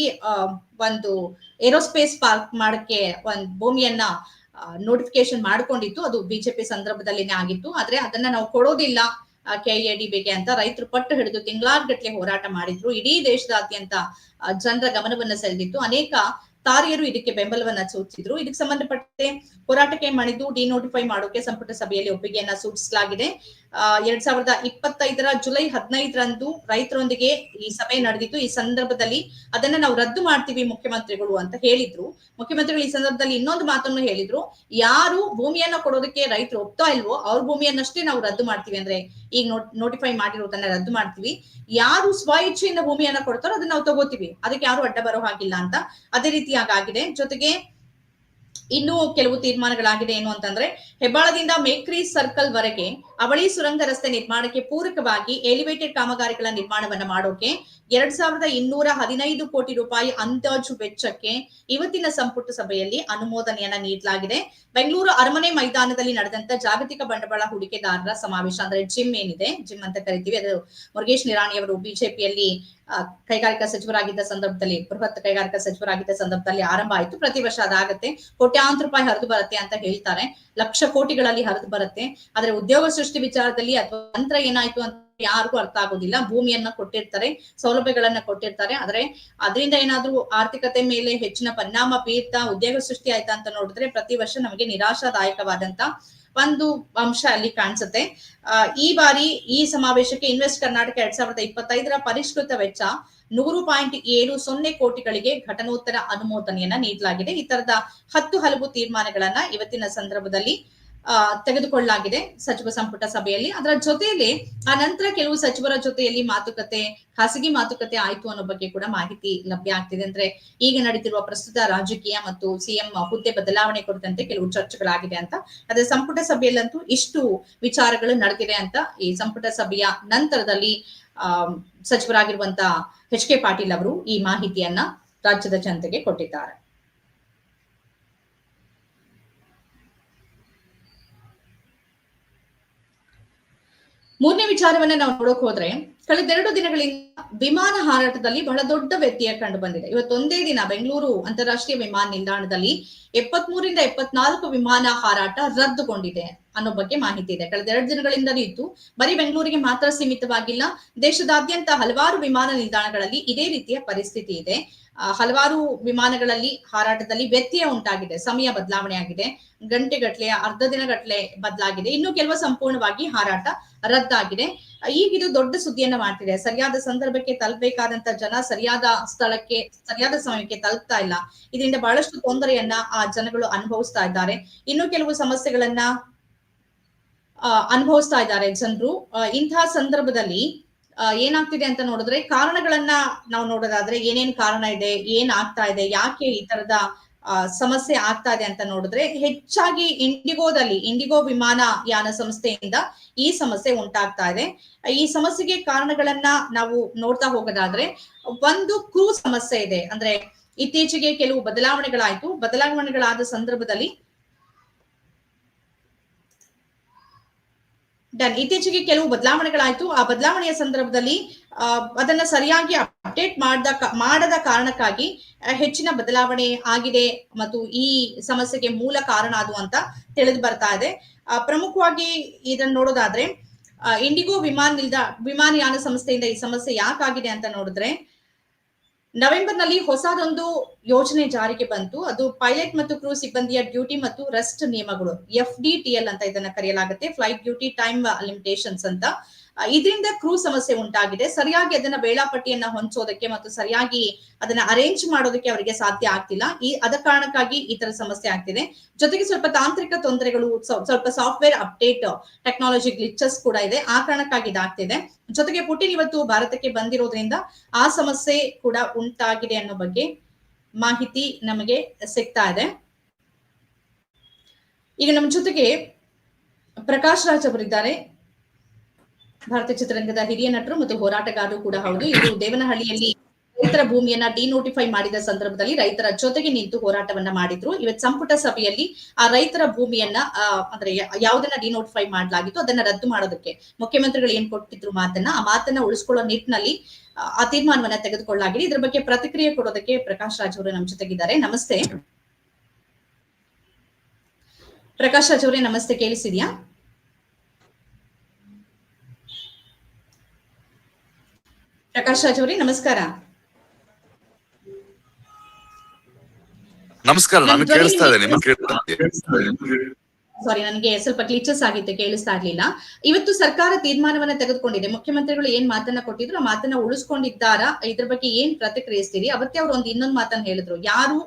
Speaker 1: ಒಂದು ಏರೋಸ್ಪೇಸ್ ಪಾರ್ಕ್ ಮಾಡಕ್ಕೆ ಒಂದ್ ಭೂಮಿಯನ್ನ ನೋಟಿಫಿಕೇಶನ್ ಮಾಡ್ಕೊಂಡಿತ್ತು. ಅದು ಬಿಜೆಪಿ ಸಂದರ್ಭದಲ್ಲಿನೇ ಆಗಿತ್ತು. ಆದ್ರೆ ಅದನ್ನ ನಾವು ಕೊಡೋದಿಲ್ಲ ಕೆಐಎಡಿಬಿಗೆ ಅಂತ ರೈತರು ಪಟ್ಟು ಹಿಡಿದು ತಿಂಗಳಾರ್ಗಟ್ಲೆ ಹೋರಾಟ ಮಾಡಿದ್ರು. ಇಡೀ ದೇಶದಾದ್ಯಂತ ಜನರ ಗಮನವನ್ನ ಸೆಳೆದಿತ್ತು. ಅನೇಕ ತಾರಿಯರು ಇದಕ್ಕೆ ಬೆಂಬಲವನ್ನ ಸೂಚಿಸಿದ್ರು. ಇದಕ್ಕೆ ಸಂಬಂಧಪಟ್ಟಂತೆ ಹೋರಾಟಕ್ಕೆ ಮಣಿದು ಡಿನೋಟಿಫೈ ಮಾಡೋಕೆ ಸಂಪುಟ ಸಭೆಯಲ್ಲಿ ಒಪ್ಪಿಗೆಯನ್ನ ಸೂಚಿಸಲಾಗಿದೆ. ಎರಡ್ ಸಾವಿರದ ಇಪ್ಪತ್ತೈದರ ಜುಲೈ ಹದಿನೈದರಂದು ರೈತರೊಂದಿಗೆ ಈ ಸಭೆ ನಡೆದಿತ್ತು ಈ ಸಂದರ್ಭದಲ್ಲಿ ಅದನ್ನ ನಾವು ರದ್ದು ಮಾಡ್ತೀವಿ ಮುಖ್ಯಮಂತ್ರಿಗಳು ಅಂತ ಹೇಳಿದ್ರು. ಮುಖ್ಯಮಂತ್ರಿಗಳು ಈ ಸಂದರ್ಭದಲ್ಲಿ ಇನ್ನೊಂದು ಮಾತನ್ನು ಹೇಳಿದ್ರು. ಯಾರು ಭೂಮಿಯನ್ನ ಕೊಡೋದಕ್ಕೆ ರೈತರು ಒಪ್ತಾ ಇಲ್ವೋ ಅವ್ರ ಭೂಮಿಯನ್ನಷ್ಟೇ ನಾವು ರದ್ದು ಮಾಡ್ತೀವಿ ಅಂದ್ರೆ ಈಗ ನೋಟಿಫೈ ಮಾಡಿರೋದನ್ನ ರದ್ದು ಮಾಡ್ತೀವಿ. ಯಾರು ಸ್ವ ಇಚ್ಛೆಯಿಂದ ಭೂಮಿಯನ್ನ ಕೊಡ್ತಾರೋ ಅದನ್ನ ನಾವು ತಗೋತೀವಿ. ಅದಕ್ಕೆ ಯಾರು ಅಡ್ಡ ಬರೋ ಹಾಗಿಲ್ಲ ಅಂತ. ಅದೇ ರೀತಿಯಾಗಿ ಆಗಿದೆ ಜೊತೆಗೆ ಇನ್ನೂ ಕೆಲವು ತೀರ್ಮಾನಗಳಾಗಿದೆ ಏನು ಅಂತಂದ್ರೆ ಹೆಬ್ಬಾಳದಿಂದ ಮೇಕ್ರಿ ಸರ್ಕಲ್ ವರೆಗೆ ಅವಳಿ ಸುರಂಗ ರಸ್ತೆ ನಿರ್ಮಾಣಕ್ಕೆ ಪೂರಕವಾಗಿ ಎಲಿವೇಟೆಡ್ ಕಾಮಗಾರಿಗಳ ನಿರ್ಮಾಣವನ್ನ ಮಾಡೋಕೆ ಎರಡ್ ಸಾವಿರದ ಇನ್ನೂರ ಹದಿನೈದು ಕೋಟಿ ರೂಪಾಯಿ ಅಂದಾಜು ವೆಚ್ಚಕ್ಕೆ ಇವತ್ತಿನ ಸಂಪುಟ ಸಭೆಯಲ್ಲಿ ಅನುಮೋದನೆಯನ್ನ ನೀಡಲಾಗಿದೆ. ಬೆಂಗಳೂರು ಅರಮನೆ ಮೈದಾನದಲ್ಲಿ ನಡೆದಂತ ಜಾಗತಿಕ ಬಂಡವಾಳ ಹೂಡಿಕೆದಾರರ ಸಮಾವೇಶ ಅಂದ್ರೆ ಜಿಮ್ ಏನಿದೆ, ಜಿಮ್ ಅಂತ ಕರಿತೀವಿ. ಅದು ಮುರುಗೇಶ್ ನಿರಾಣಿ ಅವರು ಬಿಜೆಪಿಯಲ್ಲಿ ಕೈಗಾರಿಕಾ ಸಚಿವರಾಗಿದ್ದ ಸಂದರ್ಭದಲ್ಲಿ, ಬೃಹತ್ ಕೈಗಾರಿಕಾ ಸಚಿವರಾಗಿದ್ದ ಸಂದರ್ಭದಲ್ಲಿ ಆರಂಭ ಆಯಿತು. ಪ್ರತಿ ವರ್ಷ ಅದಾಗತ್ತೆ. ಕೋಟ್ಯಾಂತರ ರೂಪಾಯಿ ಹರಿದು ಬರುತ್ತೆ ಅಂತ ಹೇಳ್ತಾರೆ. ಲಕ್ಷ ಕೋಟಿಗಳಲ್ಲಿ ಹರಿದು ಬರುತ್ತೆ. ಆದ್ರೆ ಉದ್ಯೋಗ ಸೃಷ್ಟಿ ವಿಚಾರದಲ್ಲಿ ಅಥವಾ ನಂತರ ಏನಾಯ್ತು ಅಂತ ಯಾರಿಗೂ ಅರ್ಥ ಆಗೋದಿಲ್ಲ. ಭೂಮಿಯನ್ನ ಕೊಟ್ಟಿರ್ತಾರೆ, ಸೌಲಭ್ಯಗಳನ್ನ ಕೊಟ್ಟಿರ್ತಾರೆ. ಆದ್ರೆ ಅದರಿಂದ ಏನಾದ್ರೂ ಆರ್ಥಿಕತೆ ಮೇಲೆ ಹೆಚ್ಚಿನ ಪರಿಣಾಮ ಬೀರ್ತಾ ಉದ್ಯೋಗ ಸೃಷ್ಟಿ ಆಯ್ತಾ ಅಂತ ನೋಡಿದ್ರೆ ಪ್ರತಿ ವರ್ಷ ನಮಗೆ ನಿರಾಶಾದಾಯಕವಾದಂತ ಒಂದು ಅಂಶ ಅಲ್ಲಿ ಕಾಣಿಸುತ್ತೆ. ಈ ಬಾರಿ ಈ ಸಮಾವೇಶಕ್ಕೆ ಇನ್ವೆಸ್ಟ್ ಕರ್ನಾಟಕ ಎರಡ್ ಸಾವಿರದ ಇಪ್ಪತ್ತೈದರ ಪರಿಷ್ಕೃತ ವೆಚ್ಚ ನೂರು ಪಾಯಿಂಟ್ ಏಳು ಸೊನ್ನೆ ಕೋಟಿಗಳಿಗೆ ಘಟನೋತ್ತರ ಅನುಮೋದನೆಯನ್ನ ನೀಡಲಾಗಿದೆ. ಈ ತರದ ಹತ್ತು ಹಲವು ತೀರ್ಮಾನಗಳನ್ನ ಇವತ್ತಿನ ಸಂದರ್ಭದಲ್ಲಿ ತೆಗೆದುಕೊಳ್ಳಲಾಗಿದೆ ಸಚಿವ ಸಂಪುಟ ಸಭೆಯಲ್ಲಿ. ಅದರ ಜೊತೆಯಲ್ಲಿ ಆ ನಂತರ ಕೆಲವು ಸಚಿವರ ಜೊತೆಯಲ್ಲಿ ಮಾತುಕತೆ, ಖಾಸಗಿ ಮಾತುಕತೆ ಆಯ್ತು ಅನ್ನೋ ಬಗ್ಗೆ ಕೂಡ ಮಾಹಿತಿ ಲಭ್ಯ ಆಗ್ತಿದೆ. ಅಂದ್ರೆ ಈಗ ನಡೀತಿರುವ ಪ್ರಸ್ತುತ ರಾಜಕೀಯ ಮತ್ತು ಸಿಎಂ ಹುದ್ದೆ ಬದಲಾವಣೆ ಕುರಿತಂತೆ ಕೆಲವು ಚರ್ಚೆಗಳಾಗಿದೆ ಅಂತ. ಅದೇ ಸಂಪುಟ ಸಭೆಯಲ್ಲಂತೂ ಇಷ್ಟು ವಿಚಾರಗಳು ನಡೆದಿದೆ ಅಂತ ಈ ಸಂಪುಟ ಸಭೆಯ ನಂತರದಲ್ಲಿ, ಆ, ಸಚಿವರಾಗಿರುವಂತ ಎಚ್ ಕೆ ಪಾಟೀಲ್ ಅವರು ಈ ಮಾಹಿತಿಯನ್ನ ರಾಜ್ಯದ ಜನತೆಗೆ ಕೊಟ್ಟಿದ್ದಾರೆ. ಮೂರನೇ ವಿಚಾರವನ್ನ ನಾವು ನೋಡಕ್ ಹೋದ್ರೆ ಕಳೆದೆರಡು ದಿನಗಳಿಂದ ವಿಮಾನ ಹಾರಾಟದಲ್ಲಿ ಬಹಳ ದೊಡ್ಡ ವ್ಯತ್ಯಯ ಕಂಡು ಬಂದಿದೆ. ಇವತ್ತೊಂದೇ ದಿನ ಬೆಂಗಳೂರು ಅಂತಾರಾಷ್ಟ್ರೀಯ ವಿಮಾನ ನಿಲ್ದಾಣದಲ್ಲಿ ಎಪ್ಪತ್ಮೂರಿಂದ ಎಪ್ಪತ್ನಾಲ್ಕು ವಿಮಾನ ಹಾರಾಟ ರದ್ದುಗೊಂಡಿದೆ ಅನ್ನೋ ಬಗ್ಗೆ ಮಾಹಿತಿ ಇದೆ. ಕಳೆದ ಎರಡು ದಿನಗಳಿಂದಲೂ ಇತ್ತು. ಬರೀ ಬೆಂಗಳೂರಿಗೆ ಮಾತ್ರ ಸೀಮಿತವಾಗಿಲ್ಲ, ದೇಶದಾದ್ಯಂತ ಹಲವಾರು ವಿಮಾನ ನಿಲ್ದಾಣಗಳಲ್ಲಿ ಇದೇ ರೀತಿಯ ಪರಿಸ್ಥಿತಿ ಇದೆ. ಹಲವಾರು ವಿಮಾನಗಳಲ್ಲಿ ಹಾರಾಟದಲ್ಲಿ ವ್ಯತ್ಯಯ ಉಂಟಾಗಿದೆ, ಸಮಯ ಬದಲಾವಣೆ ಆಗಿದೆ ಗಂಟೆಗಟ್ಲೆ ಅರ್ಧ ದಿನಗಟ್ಲೆ ಬದಲಾಗಿದೆ, ಇನ್ನು ಕೆಲವು ಸಂಪೂರ್ಣವಾಗಿ ಹಾರಾಟ ರದ್ದಾಗಿದೆ. ಈಗ ಇದು ದೊಡ್ಡ ಸುದ್ದಿಯನ್ನ ಮಾಡ್ತಿದೆ. ಸರಿಯಾದ ಸಂದರ್ಭಕ್ಕೆ ತಲುಪಬೇಕಾದಂತ ಜನ ಸರಿಯಾದ ಸ್ಥಳಕ್ಕೆ, ಸರಿಯಾದ ಸಮಯಕ್ಕೆ ತಲುಪ್ತಾ ಇಲ್ಲ. ಇದರಿಂದ ಬಹಳಷ್ಟು ತೊಂದರೆಯನ್ನ ಆ ಜನಗಳು ಅನುಭವಿಸ್ತಾ ಇದ್ದಾರೆ. ಇನ್ನು ಕೆಲವು ಸಮಸ್ಯೆಗಳನ್ನ ಅನುಭವಿಸ್ತಾ ಇದ್ದಾರೆ ಜನರು. ಇಂತಹ ಸಂದರ್ಭದಲ್ಲಿ ಏನಾಗ್ತಿದೆ ಅಂತ ನೋಡಿದ್ರೆ ಕಾರಣಗಳನ್ನ ನಾವು ನೋಡೋದಾದ್ರೆ ಏನೇನ್ ಕಾರಣ ಇದೆ, ಏನ್ ಆಗ್ತಾ ಇದೆ, ಯಾಕೆ ಈ ತರದ ಸಮಸ್ಯೆ ಆಗ್ತಾ ಇದೆ ಅಂತ ನೋಡಿದ್ರೆ ಹೆಚ್ಚಾಗಿ ಇಂಡಿಗೋದಲ್ಲಿ, ಇಂಡಿಗೋ ವಿಮಾನ ಯಾನ ಸಂಸ್ಥೆಯಿಂದ ಈ ಸಮಸ್ಯೆ ಉಂಟಾಗ್ತಾ ಇದೆ. ಈ ಸಮಸ್ಯೆಗೆ ಕಾರಣಗಳನ್ನ ನಾವು ನೋಡ್ತಾ ಹೋಗೋದಾದ್ರೆ ಒಂದು ಕ್ರೂ ಸಮಸ್ಯೆ ಇದೆ. ಅಂದ್ರೆ ಇತ್ತೀಚೆಗೆ ಕೆಲವು ಬದಲಾವಣೆಗಳಾಯ್ತು. ಬದಲಾವಣೆಗಳಾದ ಸಂದರ್ಭದಲ್ಲಿ ಡನ್ ಇತ್ತೀಚೆಗೆ ಕೆಲವು ಬದಲಾವಣೆಗಳಾಯ್ತು. ಆ ಬದಲಾವಣೆಯ ಸಂದರ್ಭದಲ್ಲಿ ಅದನ್ನ ಸರಿಯಾಗಿ ಅಪ್ಡೇಟ್ ಮಾಡದ ಮಾಡದ ಕಾರಣಕ್ಕಾಗಿ ಹೆಚ್ಚಿನ ಬದಲಾವಣೆ ಆಗಿದೆ ಮತ್ತು ಈ ಸಮಸ್ಯೆಗೆ ಮೂಲ ಕಾರಣ ಅದು ಅಂತ ತಿಳಿದು ಬರ್ತಾ ಇದೆ. ಪ್ರಮುಖವಾಗಿ ಇದನ್ನ ನೋಡೋದಾದ್ರೆ ಇಂಡಿಗೋ ವಿಮಾನ ನಿಲ್ದ ವಿಮಾನಯಾನ ಸಂಸ್ಥೆಯಿಂದ ಈ ಸಮಸ್ಯೆ ಯಾಕಾಗಿದೆ ಅಂತ ನೋಡಿದ್ರೆ ನವೆಂಬರ್ನಲ್ಲಿ ಹೊಸದೊಂದು ಯೋಜನೆ ಜಾರಿಗೆ ಬಂತು. ಅದು ಪೈಲಟ್ ಮತ್ತು ಕ್ರೂ ಸಿಬ್ಬಂದಿಯ ಡ್ಯೂಟಿ ಮತ್ತು ರೆಸ್ಟ್ ನಿಯಮಗಳು, ಎಫ್ ಡಿ ಟಿ ಎಲ್ ಅಂತ ಇದನ್ನ ಕರೆಯಲಾಗುತ್ತೆ, ಫ್ಲೈಟ್ ಡ್ಯೂಟಿ, ಟೈಮ್ ಲಿಮಿಟೇಷನ್ಸ್ ಅಂತ. ಇದರಿಂದ ಕ್ರೂ ಸಮಸ್ಯೆ ಉಂಟಾಗಿದೆ. ಸರಿಯಾಗಿ ಅದನ್ನ ವೇಳಾಪಟ್ಟಿಯನ್ನ ಹೊಂಚೋದಕ್ಕೆ ಮತ್ತು ಸರಿಯಾಗಿ ಅದನ್ನ ಅರೇಂಜ್ ಮಾಡೋದಕ್ಕೆ ಅವರಿಗೆ ಸಾಧ್ಯ ಆಗ್ತಿಲ್ಲ. ಈ, ಅದ ಕಾರಣಕ್ಕಾಗಿ ಈ ತರ ಸಮಸ್ಯೆ ಆಗ್ತಿದೆ. ಜೊತೆಗೆ ಸ್ವಲ್ಪ ತಾಂತ್ರಿಕ ತೊಂದರೆಗಳು ಸ್ವ- ಸ್ವಲ್ಪ ಸಾಫ್ಟ್ವೇರ್ ಅಪ್ಡೇಟ್ ಟೆಕ್ನಾಲಜಿ ಗ್ಲಿಚಸ್ ಕೂಡ ಇದೆ. ಆ ಕಾರಣಕ್ಕಾಗಿ ಇದಾಗ್ತಿದೆ ಜೊತೆಗೆ ಪುಟಿನ್ ಇವತ್ತು ಭಾರತಕ್ಕೆ ಬಂದಿರೋದ್ರಿಂದ ಆ ಸಮಸ್ಯೆ ಕೂಡ ಉಂಟಾಗಿದೆ ಅನ್ನೋ ಬಗ್ಗೆ ಮಾಹಿತಿ ನಮಗೆ ಸಿಗ್ತಾ ಇದೆ. ಈಗ ನಮ್ಮ ಜೊತೆಗೆ ಪ್ರಕಾಶ್ ರಾಜ್ ಅವರಿದ್ದಾರೆ. ಭಾರತೀಯ ಚಿತ್ರರಂಗದ ಹಿರಿಯ ನಟರು ಮತ್ತು ಹೋರಾಟಗಾರರು ಕೂಡ ಹೌದು. ಇದು ದೇವನಹಳ್ಳಿಯಲ್ಲಿ ರೈತರ ಭೂಮಿಯನ್ನ ಡಿನೋಟಿಫೈ ಮಾಡಿದ ಸಂದರ್ಭದಲ್ಲಿ ರೈತರ ಜೊತೆಗೆ ನಿಂತು ಹೋರಾಟವನ್ನ ಮಾಡಿದ್ರು. ಇವತ್ತು ಸಂಪುಟ ಸಭೆಯಲ್ಲಿ ಆ ರೈತರ ಭೂಮಿಯನ್ನ ಅಂದ್ರೆ ಯಾವ್ದನ್ನ ಡಿನೋಟಿಫೈ ಮಾಡಲಾಗಿತ್ತು, ಅದನ್ನ ರದ್ದು ಮಾಡೋದಕ್ಕೆ. ಮುಖ್ಯಮಂತ್ರಿಗಳು ಏನ್ ಕೊಟ್ಟಿದ್ರು ಮಾತನ್ನ, ಆ ಮಾತನ್ನ ಉಳಿಸ್ಕೊಳ್ಳೋ ನಿಟ್ಟಿನಲ್ಲಿ ಆ ತೀರ್ಮಾನವನ್ನ ತೆಗೆದುಕೊಳ್ಳಲಾಗಿದೆ. ಇದ್ರ ಬಗ್ಗೆ ಪ್ರತಿಕ್ರಿಯೆ ಕೊಡೋದಕ್ಕೆ ಪ್ರಕಾಶ್ ರಾಜ್ ಅವರು ನಮ್ಮ ಜೊತೆಗಿದ್ದಾರೆ. ನಮಸ್ತೆ. ಪ್ರಕಾಶ್ ರಾಜ್ ಅವರೇ, ನಮಸ್ತೆ. ಕೇಳಿಸಿದ್ಯಾ? ಪ್ರಕಾಶ್ ರಾಜ್ ಅವರೇ ನಮಸ್ಕಾರ.
Speaker 2: ನಮಸ್ಕಾರ ನಾನು ಕೇಳಿಸ್ತಾ ಇದೆ
Speaker 1: ನಿಮ್ಗೆ
Speaker 2: ನಿಮಗೆ
Speaker 1: ಸಾರಿ ನನಗೆ ಸ್ವಲ್ಪ ಗ್ಲಿಚಸ್ ಆಗಿತ್ತು ಕೇಳಿಸ್ತಾ ಇರ್ಲಿಲ್ಲ. ಇವತ್ತು ಸರ್ಕಾರ ತೀರ್ಮಾನವನ್ನ ತೆಗೆದುಕೊಂಡಿದೆ. ಮುಖ್ಯಮಂತ್ರಿಗಳು ಏನ್ ಮಾತನ್ನ ಕೊಟ್ಟಿದ್ರು ಆ ಮಾತನ್ನ ಉಳಿಸ್ಕೊಂಡಿದ್ದಾರಾ? ಇದ್ರ ಬಗ್ಗೆ ಏನ್ ಪ್ರತಿಕ್ರಿಯಿಸ್ತೀರಿ? ಅವತ್ತೇ ಅವ್ರು ಒಂದು ಇನ್ನೊಂದು ಮಾತನ್ನ ಹೇಳಿದ್ರು. ಯಾರು?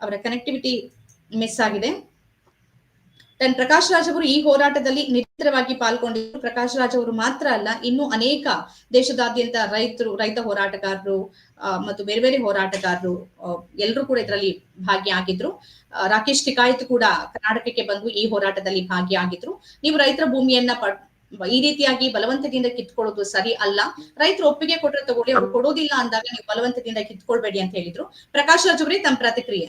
Speaker 1: ಅವರ ಕನೆಕ್ಟಿವಿಟಿ ಮಿಸ್ ಆಗಿದೆ. ದೆನ್ ಪ್ರಕಾಶ್ ರಾಜ್ ಅವರು ಈ ಹೋರಾಟದಲ್ಲಿ ನಿರಂತರವಾಗಿ ಪಾಲ್ಗೊಂಡಿದ್ದರು ಪ್ರಕಾಶ್ ರಾಜ್ ಅವರು ಮಾತ್ರ ಅಲ್ಲ, ಇನ್ನು ಅನೇಕ ದೇಶದಾದ್ಯಂತ ರೈತರು, ರೈತ ಹೋರಾಟಗಾರರು ಮತ್ತು ಬೇರೆ ಬೇರೆ ಹೋರಾಟಗಾರರು ಎಲ್ಲರೂ ಕೂಡ ಇದರಲ್ಲಿ ಭಾಗಿಯಾಗಿದ್ರು. ರಾಕೇಶ್ ಟಿಕಾಯತ್ ಕೂಡ ಕರ್ನಾಟಕಕ್ಕೆ ಬಂದು ಈ ಹೋರಾಟದಲ್ಲಿ ಭಾಗಿಯಾಗಿದ್ರು. ನೀವು ರೈತರ ಭೂಮಿಯನ್ನ ಈ ರೀತಿಯಾಗಿ ಬಲವಂತದಿಂದ ಕಿತ್ಕೊಳ್ಳೋದು ಸರಿ ಅಲ್ಲ. ರೈತರು ಒಪ್ಪಿಗೆ ಕೊಟ್ಟರೆ ತಗೊಳ್ಳಿ, ಅವ್ರು ಕೊಡೋದಿಲ್ಲ ಅಂದಾಗ ನೀವು ಬಲವಂತದಿಂದ ಕಿತ್ಕೊಳ್ಬೇಡಿ ಅಂತ ಹೇಳಿದ್ರು. ಪ್ರಕಾಶ್ ರಾಜ್ ಅವರೇ ತಮ್ಮ ಪ್ರತಿಕ್ರಿಯೆ.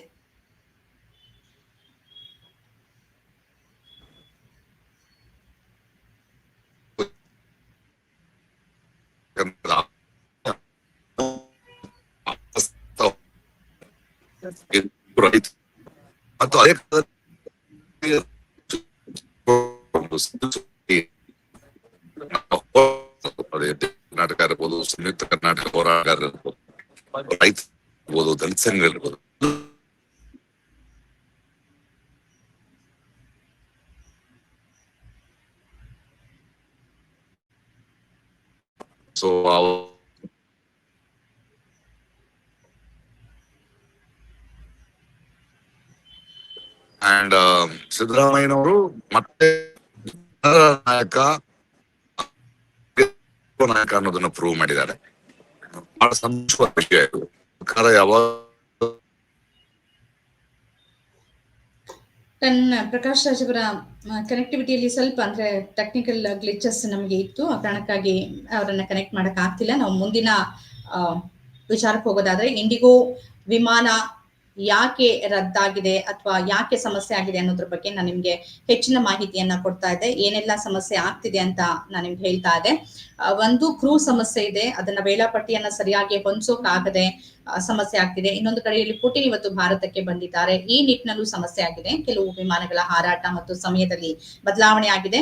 Speaker 2: ರೈತ ಮತ್ತು ಅದೇ ಅದೇ ಕರ್ನಾಟಕ ಇರ್ಬೋದು ಸಂಯುಕ್ತ ಕರ್ನಾಟಕ ಹೋರಾಟಗಾರ ಇರ್ಬೋದು ರೈತ ಇರ್ಬೋದು ದಲಿತ ಸಂಘ ಇರ್ಬೋದು ಸೊ ಅಂಡ್ ಸಿದ್ದರಾಮಯ್ಯನವರು ಮತ್ತೆ ನಾಯಕ ನಾಯಕ ಅನ್ನೋದನ್ನ ಪ್ರೂವ್ ಮಾಡಿದ್ದಾರೆ. ಬಹಳ ಸಂತೋಷವಾದ ವಿಷಯ ಇದು. ಸರ್ಕಾರ ಯಾವಾಗ
Speaker 1: ತನ್ನ ಪ್ರಕಾಶ್ ರಾಜ್ ಅವರ ಕನೆಕ್ಟಿವಿಟಿಯಲ್ಲಿ ಸ್ವಲ್ಪ ಅಂದ್ರೆ ಟೆಕ್ನಿಕಲ್ ಗ್ಲಿಚಸ್ ನಮಗೆ ಇತ್ತು. ಆ ಕಾರಣಕ್ಕಾಗಿ ಅವರನ್ನ ಕನೆಕ್ಟ್ ಮಾಡಕ್ ಆಗ್ತಿಲ್ಲ. ನಾವು ಮುಂದಿನ ವಿಚಾರಕ್ಕೆ ಹೋಗೋದಾದ್ರೆ ಇಂಡಿಗೋ ವಿಮಾನ ಯಾಕೆ ರದ್ದಾಗಿದೆ ಅಥವಾ ಯಾಕೆ ಸಮಸ್ಯೆ ಆಗಿದೆ ಅನ್ನೋದ್ರ ಬಗ್ಗೆ ನಾನು ನಿಮ್ಗೆ ಹೆಚ್ಚಿನ ಮಾಹಿತಿಯನ್ನ ಕೊಡ್ತಾ ಇದ್ದೆ. ಏನೆಲ್ಲ ಸಮಸ್ಯೆ ಆಗ್ತಿದೆ ಅಂತ ನಾನು ನಿಮ್ಗೆ ಹೇಳ್ತಾ ಇದ್ದೆ. ಒಂದು ಕ್ರೂ ಸಮಸ್ಯೆ ಇದೆ. ಅದನ್ನ ವೇಳಾಪಟ್ಟಿಯನ್ನ ಸರಿಯಾಗಿ ಹೊಂದಿಸೋಕ್ ಆಗದೆ ಸಮಸ್ಯೆ ಆಗ್ತಿದೆ. ಇನ್ನೊಂದು ಕಡೆಯಲ್ಲಿ ಪುಟಿನ್ ಇವತ್ತು ಭಾರತಕ್ಕೆ ಬಂದಿದ್ದಾರೆ. ಈ ನಿಟ್ಟಿನಲ್ಲೂ ಸಮಸ್ಯೆ ಆಗಿದೆ. ಕೆಲವು ವಿಮಾನಗಳ ಹಾರಾಟ ಮತ್ತು ಸಮಯದಲ್ಲಿ ಬದಲಾವಣೆ ಆಗಿದೆ.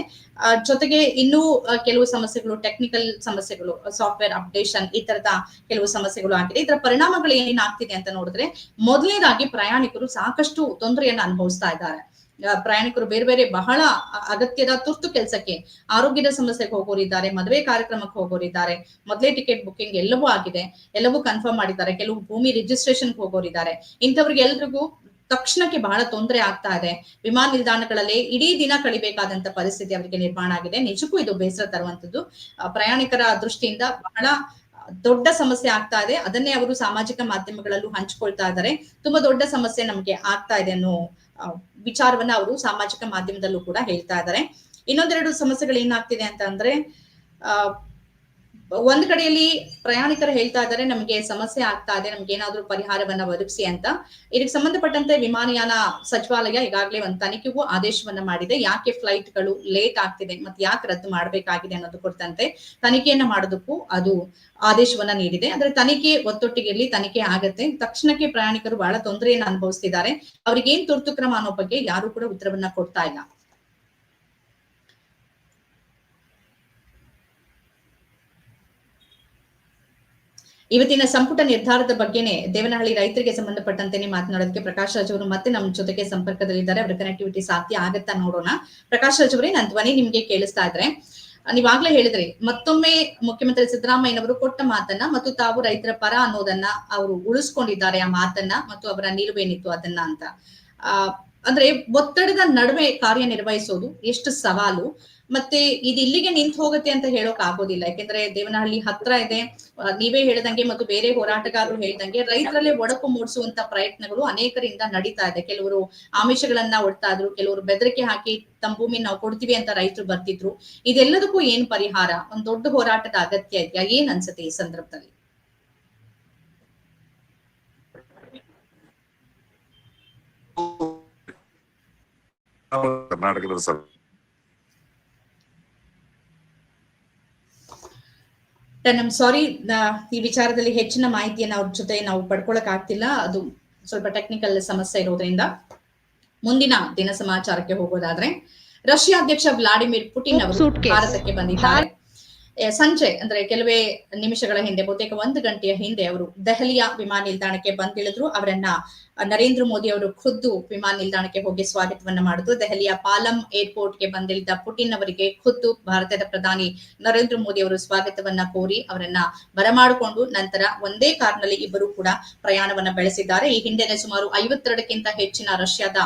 Speaker 1: ಜೊತೆಗೆ ಇನ್ನೂ ಕೆಲವು ಸಮಸ್ಯೆಗಳು ಟೆಕ್ನಿಕಲ್ ಸಮಸ್ಯೆಗಳು ಸಾಫ್ಟ್ವೇರ್ ಅಪ್ಡೇಷನ್ ಈ ತರದ ಕೆಲವು ಸಮಸ್ಯೆಗಳು ಆಗಿದೆ. ಇದರ ಪರಿಣಾಮಗಳು ಏನಾಗ್ತಿದೆ ಅಂತ ನೋಡಿದ್ರೆ, ಮೊದಲನೇದಾಗಿ ಪ್ರಯಾಣಿಕರು ಸಾಕಷ್ಟು ತೊಂದರೆಯನ್ನು ಅನುಭವಿಸ್ತಾ ಇದ್ದಾರೆ. ಪ್ರಯಾಣಿಕರು ಬೇರೆ ಬೇರೆ ಬಹಳ ಅಗತ್ಯದ ತುರ್ತು ಕೆಲಸಕ್ಕೆ, ಆರೋಗ್ಯದ ಸಮಸ್ಯೆಗೆ ಹೋಗೋರಿದ್ದಾರೆ, ಮದುವೆ ಕಾರ್ಯಕ್ರಮಕ್ಕೆ ಹೋಗೋರಿದ್ದಾರೆ, ಮೊದಲೇ ಟಿಕೆಟ್ ಬುಕ್ಕಿಂಗ್ ಎಲ್ಲವೂ ಆಗಿದೆ, ಎಲ್ಲವೂ ಕನ್ಫರ್ಮ್ ಮಾಡಿದ್ದಾರೆ, ಕೆಲವು ಭೂಮಿ ರಿಜಿಸ್ಟ್ರೇಷನ್ ಹೋಗೋರಿದ್ದಾರೆ. ಇಂಥವ್ರಿಗೆ ಎಲ್ರಿಗೂ ತಕ್ಷಣಕ್ಕೆ ಬಹಳ ತೊಂದರೆ ಆಗ್ತಾ ಇದೆ. ವಿಮಾನ ನಿಲ್ದಾಣಗಳಲ್ಲಿ ಇಡೀ ದಿನ ಕಳಿಬೇಕಾದಂತ ಪರಿಸ್ಥಿತಿ ಅವರಿಗೆ ನಿರ್ಮಾಣ ಆಗಿದೆ. ನಿಜಕ್ಕೂ ಇದು ಬೇಸರ ತರುವಂತದ್ದು ಪ್ರಯಾಣಿಕರ ದೃಷ್ಟಿಯಿಂದ ಬಹಳ ದೊಡ್ಡ ಸಮಸ್ಯೆ ಆಗ್ತಾ ಇದೆ, ಅದನ್ನೇ ಅವರು ಸಾಮಾಜಿಕ ಮಾಧ್ಯಮಗಳಲ್ಲೂ ಹಂಚ್ಕೊಳ್ತಾ ಇದ್ದಾರೆ. ತುಂಬಾ ದೊಡ್ಡ ಸಮಸ್ಯೆ ನಮ್ಗೆ ಆಗ್ತಾ ಇದೆ ಅನ್ನೋ ವಿಚಾರವನ್ನ ಅವರು ಸಾಮಾಜಿಕ ಮಾಧ್ಯಮದಲ್ಲೂ ಕೂಡ ಹೇಳ್ತಾ ಇದ್ದಾರೆ. ಇನ್ನೊಂದೆರಡು ಸಮಸ್ಯೆಗಳು ಏನಾಗ್ತಿದೆ ಅಂತ ಅಂದ್ರೆ ಒಂದ್ ಕಡೆಯಲ್ಲಿ ಪ್ರಯಾಣಿಕರು ಹೇಳ್ತಾ ಇದ್ದಾರೆ, ನಮಗೆ ಸಮಸ್ಯೆ ಆಗ್ತಾ ಇದೆ, ನಮ್ಗೆ ಏನಾದ್ರೂ ಪರಿಹಾರವನ್ನ ಒದಗಿಸಿ ಅಂತ. ಇದಕ್ಕೆ ಸಂಬಂಧಪಟ್ಟಂತೆ ವಿಮಾನಯಾನ ಸಚಿವಾಲಯ ಈಗಾಗಲೇ ಒಂದು ತನಿಖೆಗೂ ಆದೇಶವನ್ನ ಮಾಡಿದೆ. ಯಾಕೆ ಫ್ಲೈಟ್ಗಳು ಲೇಟ್ ಆಗ್ತಿದೆ ಮತ್ತೆ ಯಾಕೆ ರದ್ದು ಮಾಡಬೇಕಾಗಿದೆ ಅನ್ನೋದು ಕುರಿತಂತೆ ತನಿಖೆಯನ್ನ ಮಾಡೋದಕ್ಕೂ ಅದು ಆದೇಶವನ್ನ ನೀಡಿದೆ. ಅಂದ್ರೆ ತನಿಖೆ ಒತ್ತೊಟ್ಟಿಗೆಯಲ್ಲಿ ತನಿಖೆ ಆಗತ್ತೆ. ತಕ್ಷಣಕ್ಕೆ ಪ್ರಯಾಣಿಕರು ಬಹಳ ತೊಂದರೆಯನ್ನ ಅನುಭವಿಸ್ತಿದ್ದಾರೆ. ಅವ್ರಿಗೆ ಏನ್ ತುರ್ತು ಕ್ರಮ ಅನ್ನೋ ಬಗ್ಗೆ ಯಾರು ಕೂಡ ಉತ್ತರವನ್ನ ಕೊಡ್ತಾ ಇಲ್ಲ. ಇವತ್ತಿನ ಸಂಪುಟ ನಿರ್ಧಾರದ ಬಗ್ಗೆನೆ ದೇವನಹಳ್ಳಿ ರೈತರಿಗೆ ಸಂಬಂಧಪಟ್ಟಂತೆ ಮಾತನಾಡೋದಕ್ಕೆ ಪ್ರಕಾಶ್ ರಾಜ್ ಅವರು ಮತ್ತೆ ನಮ್ಮ ಜೊತೆಗೆ ಸಂಪರ್ಕದಲ್ಲಿದ್ದಾರೆ. ಅವರ ಕನೆಕ್ಟಿವಿಟಿ ಸಾಧ್ಯ ಆಗತ್ತಾ ನೋಡೋಣ. ಪ್ರಕಾಶ್ ರಾಜ್ ಅವರೇ ನನ್ನ ಧ್ವನಿ ನಿಮ್ಗೆ ಕೇಳಿಸ್ತಾ ಇದ್ರೆ ನೀವಾಗ್ಲೇ ಹೇಳಿದ್ರಿ, ಮತ್ತೊಮ್ಮೆ ಮುಖ್ಯಮಂತ್ರಿ ಸಿದ್ದರಾಮಯ್ಯನವರು ಕೊಟ್ಟ ಮಾತನ್ನ ಮತ್ತು ತಾವು ರೈತರ ಪರ ಅನ್ನೋದನ್ನ ಅವರು ಉಳಿಸ್ಕೊಂಡಿದ್ದಾರೆ, ಆ ಮಾತನ್ನ ಮತ್ತು ಅವರ ನಿಲುವೇನಿತ್ತು ಅದನ್ನ ಅಂತ. ಅಂದ್ರೆ ಒತ್ತಡದ ನಡುವೆ ಕಾರ್ಯನಿರ್ವಹಿಸೋದು ಎಷ್ಟು ಸವಾಲು. ಮತ್ತೆ ಇದು ಇಲ್ಲಿಗೆ ನಿಂತು ಹೋಗುತ್ತೆ ಅಂತ ಹೇಳೋಕ್ ಆಗೋದಿಲ್ಲ. ಯಾಕೆಂದ್ರೆ ದೇವನಹಳ್ಳಿ ಹತ್ರ ಇದೆ. ನೀವೇ ಹೇಳ್ದಂಗೆ ಮತ್ತು ಬೇರೆ ಹೋರಾಟಗಾರರು ಹೇಳ್ದಂಗೆ ರೈತರಲ್ಲೇ ಒಡಕು ಮೂಡಿಸುವಂತ ಪ್ರಯತ್ನಗಳು ಅನೇಕರಿಂದ ನಡೀತಾ ಇದೆ. ಕೆಲವರು ಆಮಿಷಗಳನ್ನ ಒಡ್ತಾ ಇದ್ರು, ಕೆಲವರು ಬೆದರಿಕೆ ಹಾಕಿ ತಮ್ಮ ಭೂಮಿ ನಾವು ಕೊಡ್ತೀವಿ ಅಂತ ರೈತರು ಬರ್ತಿದ್ರು. ಇದೆಲ್ಲದಕ್ಕೂ ಏನ್ ಪರಿಹಾರ? ಒಂದ್ ದೊಡ್ಡ ಹೋರಾಟದ ಅಗತ್ಯ ಇದೆಯಾ? ಏನ್ ಅನ್ಸುತ್ತೆ ಈ ಸಂದರ್ಭದಲ್ಲಿ?
Speaker 2: ಕರ್ನಾಟಕದ
Speaker 1: ನಮ್ ಸಾರಿ ಈ ವಿಚಾರದಲ್ಲಿ ಹೆಚ್ಚಿನ ಮಾಹಿತಿಯನ್ನು ಅವ್ರ ಜೊತೆ ನಾವು ಪಡ್ಕೊಳಕ್ ಆಗ್ತಿಲ್ಲ. ಅದು ಸ್ವಲ್ಪ ಟೆಕ್ನಿಕಲ್ ಸಮಸ್ಯೆ ಇರೋದ್ರಿಂದ. ಮುಂದಿನ ದಿನ ಸಮಾಚಾರಕ್ಕೆ ಹೋಗೋದಾದ್ರೆ ರಷ್ಯಾ ಅಧ್ಯಕ್ಷ ವ್ಲಾಡಿಮಿರ್ ಪುಟಿನ್ ಅವರು. ಭಾರತಕ್ಕೆ ಬಂದಿದ್ದಾರೆ. ಸಂಜೆ ಅಂದ್ರೆ ಕೆಲವೇ ನಿಮಿಷಗಳ ಹಿಂದೆ ಬಹುತೇಕ ಒಂದು ಗಂಟೆಯ ಹಿಂದೆ ಅವರು ದೆಹಲಿಯ ವಿಮಾನ ನಿಲ್ದಾಣಕ್ಕೆ ಬಂದಿಳಿದ್ರು. ಅವರನ್ನ ನರೇಂದ್ರ ಮೋದಿ ಅವರು ಖುದ್ದು ವಿಮಾನ ನಿಲ್ದಾಣಕ್ಕೆ ಹೋಗಿ ಸ್ವಾಗತವನ್ನ ಮಾಡಿದ್ರು ದೆಹಲಿಯ ಪಾಲಂ ಏರ್ಪೋರ್ಟ್ಗೆ ಬಂದಿಳಿದ ಪುಟಿನ್ ಅವರಿಗೆ ಖುದ್ದು ಭಾರತದ ಪ್ರಧಾನಿ ನರೇಂದ್ರ ಮೋದಿ ಅವರು ಸ್ವಾಗತವನ್ನ ಕೋರಿ ಅವರನ್ನ ಬರಮಾಡಿಕೊಂಡು ನಂತರ ಒಂದೇ ಕಾರ್ನಲ್ಲಿ ಇಬ್ಬರು ಕೂಡ ಪ್ರಯಾಣವನ್ನ ಬೆಳೆಸಿದ್ದಾರೆ. ಈ ಹಿಂದೆನೆ ಸುಮಾರು ಐವತ್ತೆರಡಕ್ಕಿಂತ ಹೆಚ್ಚಿನ ರಷ್ಯಾದ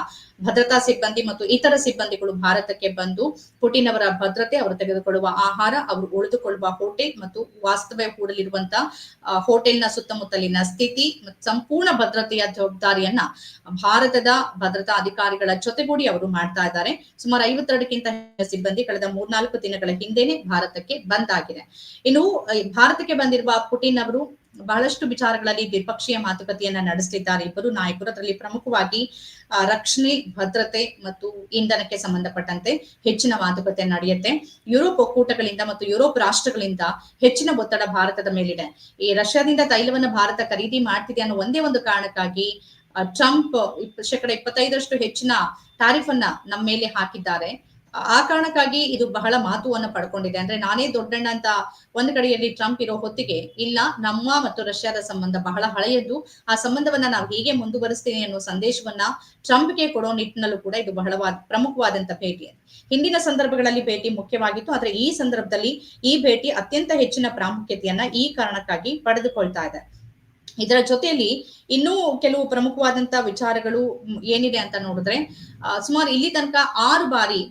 Speaker 1: ಭದ್ರತಾ ಸಿಬ್ಬಂದಿ ಮತ್ತು ಇತರ ಸಿಬ್ಬಂದಿಗಳು ಭಾರತಕ್ಕೆ ಬಂದು ಪುಟಿನ್ ಅವರ ಭದ್ರತೆ, ಅವರು ತೆಗೆದುಕೊಳ್ಳುವ ಆಹಾರ, ಅವರು ಉಳಿದುಕೊಳ್ಳುವ ಹೋಟೆಲ್ ಮತ್ತು ವಾಸ್ತವ್ಯ ಹೂಡಲಿರುವಂತಹ ಹೋಟೆಲ್ನ ಸುತ್ತಮುತ್ತಲಿನ ಸ್ಥಿತಿ ಸಂಪೂರ್ಣ ಭದ್ರತೆಯ ಜವಾಬ್ದಾರಿಯನ್ನ ಭಾರತದ ಭದ್ರತಾ ಅಧಿಕಾರಿಗಳ ಜೊತೆಗೂಡಿ ಅವರು ಮಾಡ್ತಾ ಇದ್ದಾರೆ. ಸುಮಾರು ಐವತ್ತೆರಡಕ್ಕಿಂತ ಸಿಬ್ಬಂದಿ ಕಳೆದ ಮೂರ್ನಾಲ್ಕು ದಿನಗಳ ಹಿಂದೆನೆ ಭಾರತಕ್ಕೆ ಬಂದಾಗಿದೆ. ಇನ್ನು ಭಾರತಕ್ಕೆ ಬಂದಿರುವ ಪುಟಿನ್ ಅವರು ಬಹಳಷ್ಟು ವಿಚಾರಗಳಲ್ಲಿ ದ್ವಿಪಕ್ಷೀಯ ಮಾತುಕತೆಯನ್ನ ನಡೆಸಲಿದ್ದಾರೆ ಇಬ್ಬರು ನಾಯಕರು ಅದರಲ್ಲಿ ಪ್ರಮುಖವಾಗಿ ರಕ್ಷಣೆ, ಭದ್ರತೆ ಮತ್ತು ಇಂಧನಕ್ಕೆ ಸಂಬಂಧಪಟ್ಟಂತೆ ಹೆಚ್ಚಿನ ಮಾತುಕತೆ ನಡೆಯುತ್ತೆ. ಯುರೋಪ್ ಒಕ್ಕೂಟಗಳಿಂದ ಮತ್ತು ಯುರೋಪ್ ರಾಷ್ಟ್ರಗಳಿಂದ ಹೆಚ್ಚಿನ ಒತ್ತಡ ಭಾರತದ ಮೇಲಿದೆ. ಈ ರಷ್ಯಾದಿಂದ ತೈಲವನ್ನು ಭಾರತ ಖರೀದಿ ಮಾಡ್ತಿದೆ ಅನ್ನೋ ಒಂದೇ ಒಂದು ಕಾರಣಕ್ಕಾಗಿ ಟ್ರಂಪ್ ಶೇಕಡ ಇಪ್ಪತ್ತೈದರಷ್ಟು ಹೆಚ್ಚಿನ ಟಾರಿಫ್ ಅನ್ನ ನಮ್ಮ ಮೇಲೆ ಹಾಕಿದ್ದಾರೆ. ಆ- ಕಾರಣಕ್ಕಾಗಿ ಇದು ಬಹಳ ಮಹತ್ವವನ್ನು ಪಡ್ಕೊಂಡಿದೆ. ಅಂದ್ರೆ ನಾನೇ ದೊಡ್ಡಣ್ಣ ಅಂತ ಒಂದು ಕಡೆಯಲ್ಲಿ ಟ್ರಂಪ್ ಇರೋ ಹೊತ್ತಿಗೆ ಇಲ್ಲ, ನಮ್ಮ ಮತ್ತು ರಷ್ಯಾದ ಸಂಬಂಧ ಬಹಳ ಹಳೆಯದ್ದು. ಆ ಸಂಬಂಧವನ್ನ ನಾವು ಹೀಗೆ ಮುಂದುವರಿಸ್ತೀನಿ ಅನ್ನೋ ಸಂದೇಶವನ್ನ ಟ್ರಂಪ್ಗೆ ಕೊಡೋ ನಿಟ್ಟಿನಲ್ಲೂ ಕೂಡ ಇದು ಬಹಳವಾದ, ಪ್ರಮುಖವಾದಂತ ಭೇಟಿ. ಹಿಂದಿನ ಸಂದರ್ಭಗಳಲ್ಲಿ ಭೇಟಿ ಮುಖ್ಯವಾಗಿತ್ತು. ಆದ್ರೆ ಈ ಸಂದರ್ಭದಲ್ಲಿ ಈ ಭೇಟಿ ಅತ್ಯಂತ ಹೆಚ್ಚಿನ ಪ್ರಾಮುಖ್ಯತೆಯನ್ನ ಈ ಕಾರಣಕ್ಕಾಗಿ ಪಡೆದುಕೊಳ್ತಾ ಇದೆ. ಇದರ ಜೊತೆಯಲ್ಲಿ ಇನ್ನೂ ಕೆಲವು ಪ್ರಮುಖವಾದಂತ ವಿಚಾರಗಳು ಏನಿದೆ ಅಂತ ನೋಡಿದ್ರೆ ಸುಮಾರು ಇಲ್ಲಿ ತನಕ ಆರು ಬಾರಿ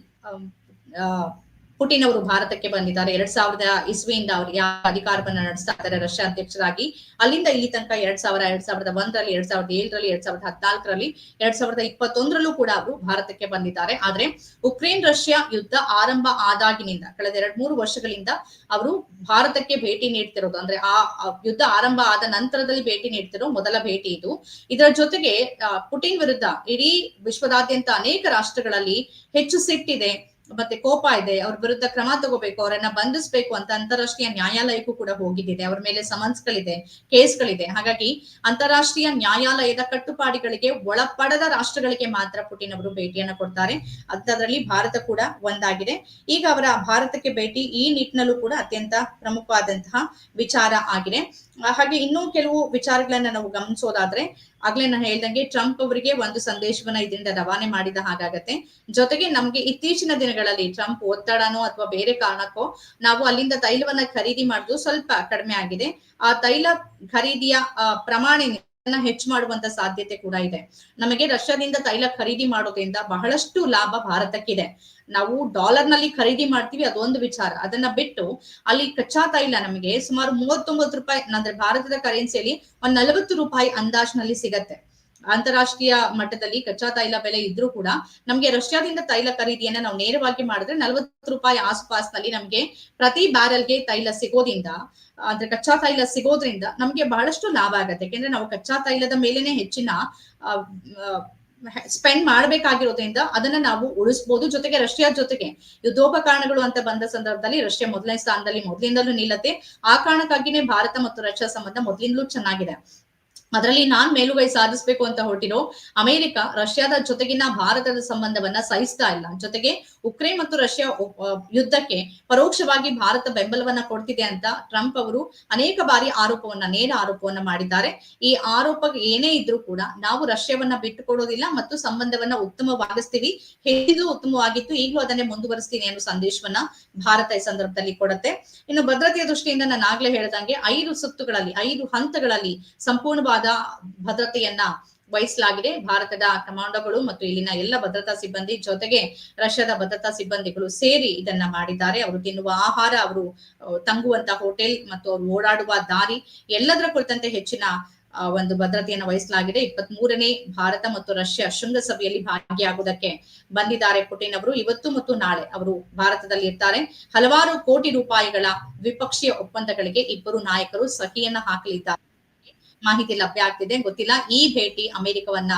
Speaker 1: ಪುಟಿನ್ ಅವರು ಭಾರತಕ್ಕೆ ಬಂದಿದ್ದಾರೆ. ಎರಡ್ ಸಾವಿರದ ಇಸ್ವಿಯಿಂದ ಅವರು ಯಾವ ಅಧಿಕಾರವನ್ನು ನಡೆಸ್ತಾ ಇದ್ದಾರೆ ರಷ್ಯಾ ಅಧ್ಯಕ್ಷರಾಗಿ, ಅಲ್ಲಿಂದ ಇಲ್ಲಿ ತನಕ ಎರಡ್ ಸಾವಿರ, ಎರಡ್ ಸಾವಿರದ ಒಂದರಲ್ಲಿ, ಎರಡ್ ಸಾವಿರದ ಏಳರಲ್ಲಿ, ಎರಡ್ ಸಾವಿರದ ಹದಿನಾಲ್ಕರಲ್ಲಿ, ಎರಡ್ ಸಾವಿರದ ಇಪ್ಪತ್ತೊಂದರಲ್ಲೂ ಕೂಡ ಅವರು ಭಾರತಕ್ಕೆ ಬಂದಿದ್ದಾರೆ. ಆದ್ರೆ ಉಕ್ರೇನ್ ರಷ್ಯಾ ಯುದ್ಧ ಆರಂಭ ಆದಾಗಿನಿಂದ ಕಳೆದ ಎರಡ್ ಮೂರು ವರ್ಷಗಳಿಂದ ಅವರು ಭಾರತಕ್ಕೆ ಭೇಟಿ ನೀಡ್ತಿರೋದು. ಅಂದ್ರೆ ಆ ಯುದ್ಧ ಆರಂಭ ಆದ ನಂತರದಲ್ಲಿ ಭೇಟಿ ನೀಡ್ತಿರೋ ಮೊದಲ ಭೇಟಿ ಇದು. ಇದರ ಜೊತೆಗೆ ಪುಟಿನ್ ವಿರುದ್ಧ ಇಡೀ ವಿಶ್ವದಾದ್ಯಂತ ಅನೇಕ ರಾಷ್ಟ್ರಗಳಲ್ಲಿ ಹೆಚ್ಚು ಸಿಟ್ಟಿದೆ. ಮತ್ತೆ ಕೋಪ ಇದೆ, ಅವ್ರ ವಿರುದ್ಧ ಕ್ರಮ ತಗೋಬೇಕು, ಅವರನ್ನ ಬಂಧಿಸಬೇಕು ಅಂತ ಅಂತಾರಾಷ್ಟ್ರೀಯ ನ್ಯಾಯಾಲಯಕ್ಕೂ ಕೂಡ ಹೋಗಿದ್ದಿದೆ ಅವ್ರ ಮೇಲೆ ಸಮನ್ಸ್ಗಳಿದೆ, ಕೇಸ್ಗಳಿದೆ. ಹಾಗಾಗಿ ಅಂತಾರಾಷ್ಟ್ರೀಯ ನ್ಯಾಯಾಲಯದ ಕಟ್ಟುಪಾಡಿಗಳಿಗೆ ಒಳಪಡದ ರಾಷ್ಟ್ರಗಳಿಗೆ ಮಾತ್ರ ಪುಟಿನ್ ಅವರು ಭೇಟಿಯನ್ನ ಕೊಡ್ತಾರೆ. ಅದರಲ್ಲಿ ಭಾರತ ಕೂಡ ಒಂದಾಗಿದೆ. ಈಗ ಅವರ ಭಾರತಕ್ಕೆ ಭೇಟಿ ಈ ನಿಟ್ಟಿನಲ್ಲೂ ಕೂಡ ಅತ್ಯಂತ ಪ್ರಮುಖವಾದಂತಹ ವಿಚಾರ ಆಗಿದೆ. ಹಾಗೆ ಇನ್ನೂ ಕೆಲವು ವಿಚಾರಗಳನ್ನ ನಾವು ಗಮನಿಸೋದಾದ್ರೆ, ಆಗ್ಲೇ ನಾನು ಹೇಳ್ದಂಗೆ ಟ್ರಂಪ್ ಅವರಿಗೆ ಒಂದು ಸಂದೇಶವನ್ನ ಇದರಿಂದ ರವಾನೆ ಮಾಡಿದ ಹಾಗಾಗತ್ತೆ. ಜೊತೆಗೆ ನಮ್ಗೆ ಇತ್ತೀಚಿನ ದಿನಗಳಲ್ಲಿ ಟ್ರಂಪ್ ಒತ್ತಡನೋ ಅಥವಾ ಬೇರೆ ಕಾರಣಕ್ಕೋ ನಾವು ಅಲ್ಲಿಂದ ತೈಲವನ್ನ ಖರೀದಿ ಮಾಡುದು ಸ್ವಲ್ಪ ಕಡಿಮೆ ಆಗಿದೆ. ಆ ತೈಲ ಖರೀದಿಯ ಪ್ರಮಾಣ ಹೆಚ್ಚು ಮಾಡುವಂತ ಸಾಧ್ಯತೆ ಕೂಡ ಇದೆ. ನಮಗೆ ರಷ್ಯಾದಿಂದ ತೈಲ ಖರೀದಿ ಮಾಡೋದ್ರಿಂದ ಬಹಳಷ್ಟು ಲಾಭ ಭಾರತಕ್ಕಿದೆ. ನಾವು ಡಾಲರ್ನಲ್ಲಿ ಖರೀದಿ ಮಾಡ್ತೀವಿ, ಅದೊಂದು ವಿಚಾರ. ಅದನ್ನ ಬಿಟ್ಟು ಅಲ್ಲಿ ಕಚ್ಚಾ ತೈಲ ನಮಗೆ ಸುಮಾರು ಮೂವತ್ತೊಂಬತ್ತು ರೂಪಾಯಿ, ಅಂದ್ರೆ ಭಾರತದ ಕರೆನ್ಸಿಯಲ್ಲಿ ಒಂದ್ ನಲವತ್ತು ರೂಪಾಯಿ ಅಂದಾಜ್ನಲ್ಲಿ ಸಿಗತ್ತೆ. ಅಂತಾರಾಷ್ಟ್ರೀಯ ಮಟ್ಟದಲ್ಲಿ ಕಚ್ಚಾ ತೈಲ ಬೆಲೆ ಇದ್ರೂ ಕೂಡ ನಮ್ಗೆ ರಷ್ಯಾದಿಂದ ತೈಲ ಖರೀದಿಯನ್ನ ನಾವು ನೇರವಾಗಿ ಮಾಡಿದ್ರೆ ನಲವತ್ತು ರೂಪಾಯಿ ಆಸುಪಾಸ್ನಲ್ಲಿ ನಮ್ಗೆ ಪ್ರತಿ ಬ್ಯಾರಲ್ಗೆ ತೈಲ ಸಿಗೋದ್ರಿಂದ, ಅಂದ್ರೆ ಕಚ್ಚಾ ತೈಲ ಸಿಗೋದ್ರಿಂದ ನಮ್ಗೆ ಬಹಳಷ್ಟು ಲಾಭ ಆಗತ್ತೆ. ಯಾಕೆಂದ್ರೆ ನಾವು ಕಚ್ಚಾ ತೈಲದ ಮೇಲೇನೆ ಹೆಚ್ಚಿನ ಸ್ಪೆಂಡ್ ಮಾಡ್ಬೇಕಾಗಿರೋದ್ರಿಂದ ಅದನ್ನ ನಾವು ಉಳಿಸಬಹುದು ಜೊತೆಗೆ ರಷ್ಯಾ ಜೊತೆಗೆ ಯುದ್ಧೋಪಕರಣಗಳು ಅಂತ ಬಂದ ಸಂದರ್ಭದಲ್ಲಿ ರಷ್ಯಾ ಮೊದಲನೇ ಸ್ಥಾನದಲ್ಲಿ ಮೊದಲಿಂದಲೂ ನಿಲ್ಲತ್ತೆ. ಆ ಕಾರಣಕ್ಕಾಗಿನೇ ಭಾರತ ಮತ್ತು ರಷ್ಯಾ ಸಂಬಂಧ ಮೊದಲಿಂದಲೂ ಚೆನ್ನಾಗಿದೆ. ಅದರಲ್ಲಿ ನಾನ್ ಮೇಲುಗೈ ಸಾಧಿಸಬೇಕು ಅಂತ ಹೊರಟಿರೋ ಅಮೆರಿಕ, ರಷ್ಯಾದ ಜೊತೆಗಿನ ಭಾರತದ ಸಂಬಂಧವನ್ನ ಸಹಿಸ್ತಾ ಇಲ್ಲ. ಜೊತೆಗೆ ಉಕ್ರೇನ್ ಮತ್ತು ರಷ್ಯಾ ಯುದ್ಧಕ್ಕೆ ಪರೋಕ್ಷವಾಗಿ ಭಾರತ ಬೆಂಬಲವನ್ನ ಕೊಡ್ತಿದೆ ಅಂತ ಟ್ರಂಪ್ ಅವರು ಅನೇಕ ಬಾರಿ ಆರೋಪವನ್ನ, ನೇರ ಆರೋಪವನ್ನ ಮಾಡಿದ್ದಾರೆ. ಈ ಆರೋಪ ಏನೇ ಇದ್ರೂ ಕೂಡ ನಾವು ರಷ್ಯಾವನ್ನ ಬಿಟ್ಟುಕೊಡೋದಿಲ್ಲ ಮತ್ತು ಸಂಬಂಧವನ್ನ ಉತ್ತಮವಾಗಿಸ್ತೀವಿ. ಹಿಂದಿಲೂ ಉತ್ತಮವಾಗಿತ್ತು, ಈಗಲೂ ಅದನ್ನೇ ಮುಂದುವರಿಸ್ತೀನಿ ಅನ್ನೋ ಸಂದೇಶವನ್ನ ಭಾರತ ಈ ಸಂದರ್ಭದಲ್ಲಿ ಕೊಡತ್ತೆ. ಇನ್ನು ಭದ್ರತೆಯ ದೃಷ್ಟಿಯಿಂದ ನಾನು ಆಗ್ಲೇ ಹೇಳ್ದಂಗೆ ಐದು ಸುತ್ತುಗಳಲ್ಲಿ, ಐದು ಹಂತಗಳಲ್ಲಿ ಸಂಪೂರ್ಣವಾದ ಭದ್ರತೆಯನ್ನ ವಹಿಸಲಾಗಿದೆ. ಭಾರತದ ಕಮಾಂಡೋಗಳು ಮತ್ತು ಇಲ್ಲಿನ ಎಲ್ಲ ಭದ್ರತಾ ಸಿಬ್ಬಂದಿ ಜೊತೆಗೆ ರಷ್ಯಾದ ಭದ್ರತಾ ಸಿಬ್ಬಂದಿಗಳು ಸೇರಿ ಇದನ್ನ ಮಾಡಿದ್ದಾರೆ. ಅವರು ತಿನ್ನುವ ಆಹಾರ, ಅವರು ತಂಗುವಂತ ಹೋಟೆಲ್ ಮತ್ತು ಅವರು ಓಡಾಡುವ ದಾರಿ ಎಲ್ಲದರ ಕುರಿತಂತೆ ಹೆಚ್ಚಿನ ಒಂದು ಭದ್ರತೆಯನ್ನು ವಹಿಸಲಾಗಿದೆ. ಇಪ್ಪತ್ತ್ ಭಾರತ ಮತ್ತು ರಷ್ಯಾ ಶೃಂಗಸಭೆಯಲ್ಲಿ ಭಾಗಿಯಾಗುವುದಕ್ಕೆ ಬಂದಿದ್ದಾರೆ ಪುಟಿನ್ ಅವರು. ಇವತ್ತು ಮತ್ತು ನಾಳೆ ಅವರು ಭಾರತದಲ್ಲಿ ಇರ್ತಾರೆ. ಹಲವಾರು ಕೋಟಿ ರೂಪಾಯಿಗಳ ದ್ವಿಪಕ್ಷೀಯ ಒಪ್ಪಂದಗಳಿಗೆ ಇಬ್ಬರು ನಾಯಕರು ಸಹಿಯನ್ನ ಹಾಕಲಿದ್ದಾರೆ. ಮಾಹಿತಿ ಲಭ್ಯ ಆಗ್ತಿದೆ ಗೊತ್ತಿಲ್ಲ. ಈ ಭೇಟಿ ಅಮೆರಿಕವನ್ನ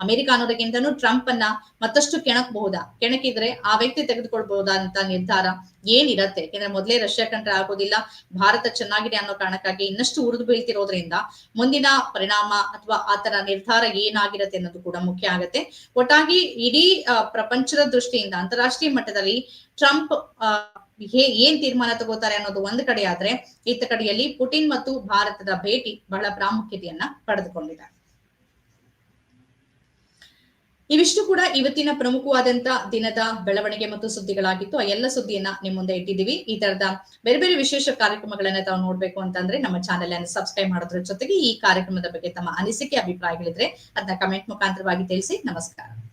Speaker 1: ಅಮೆರಿಕ ಅನ್ನೋದಕ್ಕಿಂತನೂ ಟ್ರಂಪ್ ಅನ್ನ ಮತ್ತಷ್ಟು ಕೆಣಕಬಹುದಾ? ಕೆಣಕಿದ್ರೆ ಆ ವ್ಯಕ್ತಿ ತೆಗೆದುಕೊಳ್ಬಹುದಾ ಅಂತ ನಿರ್ಧಾರ ಏನಿರತ್ತೆ? ಯಾಕಂದ್ರೆ ಮೊದಲೇ ರಷ್ಯಾ ಕಂಡ್ರೆ ಆಗೋದಿಲ್ಲ, ಭಾರತ ಚೆನ್ನಾಗಿದೆ ಅನ್ನೋ ಕಾರಣಕ್ಕಾಗಿ ಇನ್ನಷ್ಟು ಉರಿದು ಬೀಳ್ತಿರೋದ್ರಿಂದ ಮುಂದಿನ ಪರಿಣಾಮ ಅಥವಾ ಆತರ ನಿರ್ಧಾರ ಏನಾಗಿರತ್ತೆ ಅನ್ನೋದು ಕೂಡ ಮುಖ್ಯ ಆಗತ್ತೆ. ಒಟ್ಟಾಗಿ ಇಡೀ ಪ್ರಪಂಚದ ದೃಷ್ಟಿಯಿಂದ ಅಂತಾರಾಷ್ಟ್ರೀಯ ಮಟ್ಟದಲ್ಲಿ ಟ್ರಂಪ್ ಹೇ- ಏನ್ ತೀರ್ಮಾನ ತಗೋತಾರೆ ಅನ್ನೋದು ಒಂದ್ ಕಡೆ ಆದ್ರೆ ಇತ್ತ ಕಡೆಯಲ್ಲಿ ಪುಟಿನ್ ಮತ್ತು ಭಾರತದ ಭೇಟಿ ಬಹಳ ಪ್ರಾಮುಖ್ಯತೆಯನ್ನ ಪಡೆದುಕೊಂಡಿದೆ ಇವಿಷ್ಟು ಕೂಡ ಇವತ್ತಿನ ಪ್ರಮುಖವಾದಂತ ದಿನದ ಬೆಳವಣಿಗೆ ಮತ್ತು ಸುದ್ದಿಗಳಾಗಿತ್ತು. ಆ ಎಲ್ಲ ಸುದ್ದಿಯನ್ನ ನಿಮ್ ಮುಂದೆ ಇಟ್ಟಿದ್ದೀವಿ. ಈ ತರದ ಬೇರೆ ಬೇರೆ ವಿಶೇಷ ಕಾರ್ಯಕ್ರಮಗಳನ್ನ ತಾವು ನೋಡ್ಬೇಕು ಅಂತಂದ್ರೆ ನಮ್ಮ ಚಾನೆಲ್ ಅನ್ನು ಸಬ್ಸ್ಕ್ರೈಬ್ ಮಾಡೋದ್ರ ಜೊತೆಗೆ ಈ ಕಾರ್ಯಕ್ರಮದ ಬಗ್ಗೆ ತಮ್ಮ ಅನಿಸಿಕೆ, ಅಭಿಪ್ರಾಯಗಳಿದ್ರೆ ಅದನ್ನ ಕಮೆಂಟ್ ಮುಖಾಂತರವಾಗಿ ತಿಳಿಸಿ. ನಮಸ್ಕಾರ.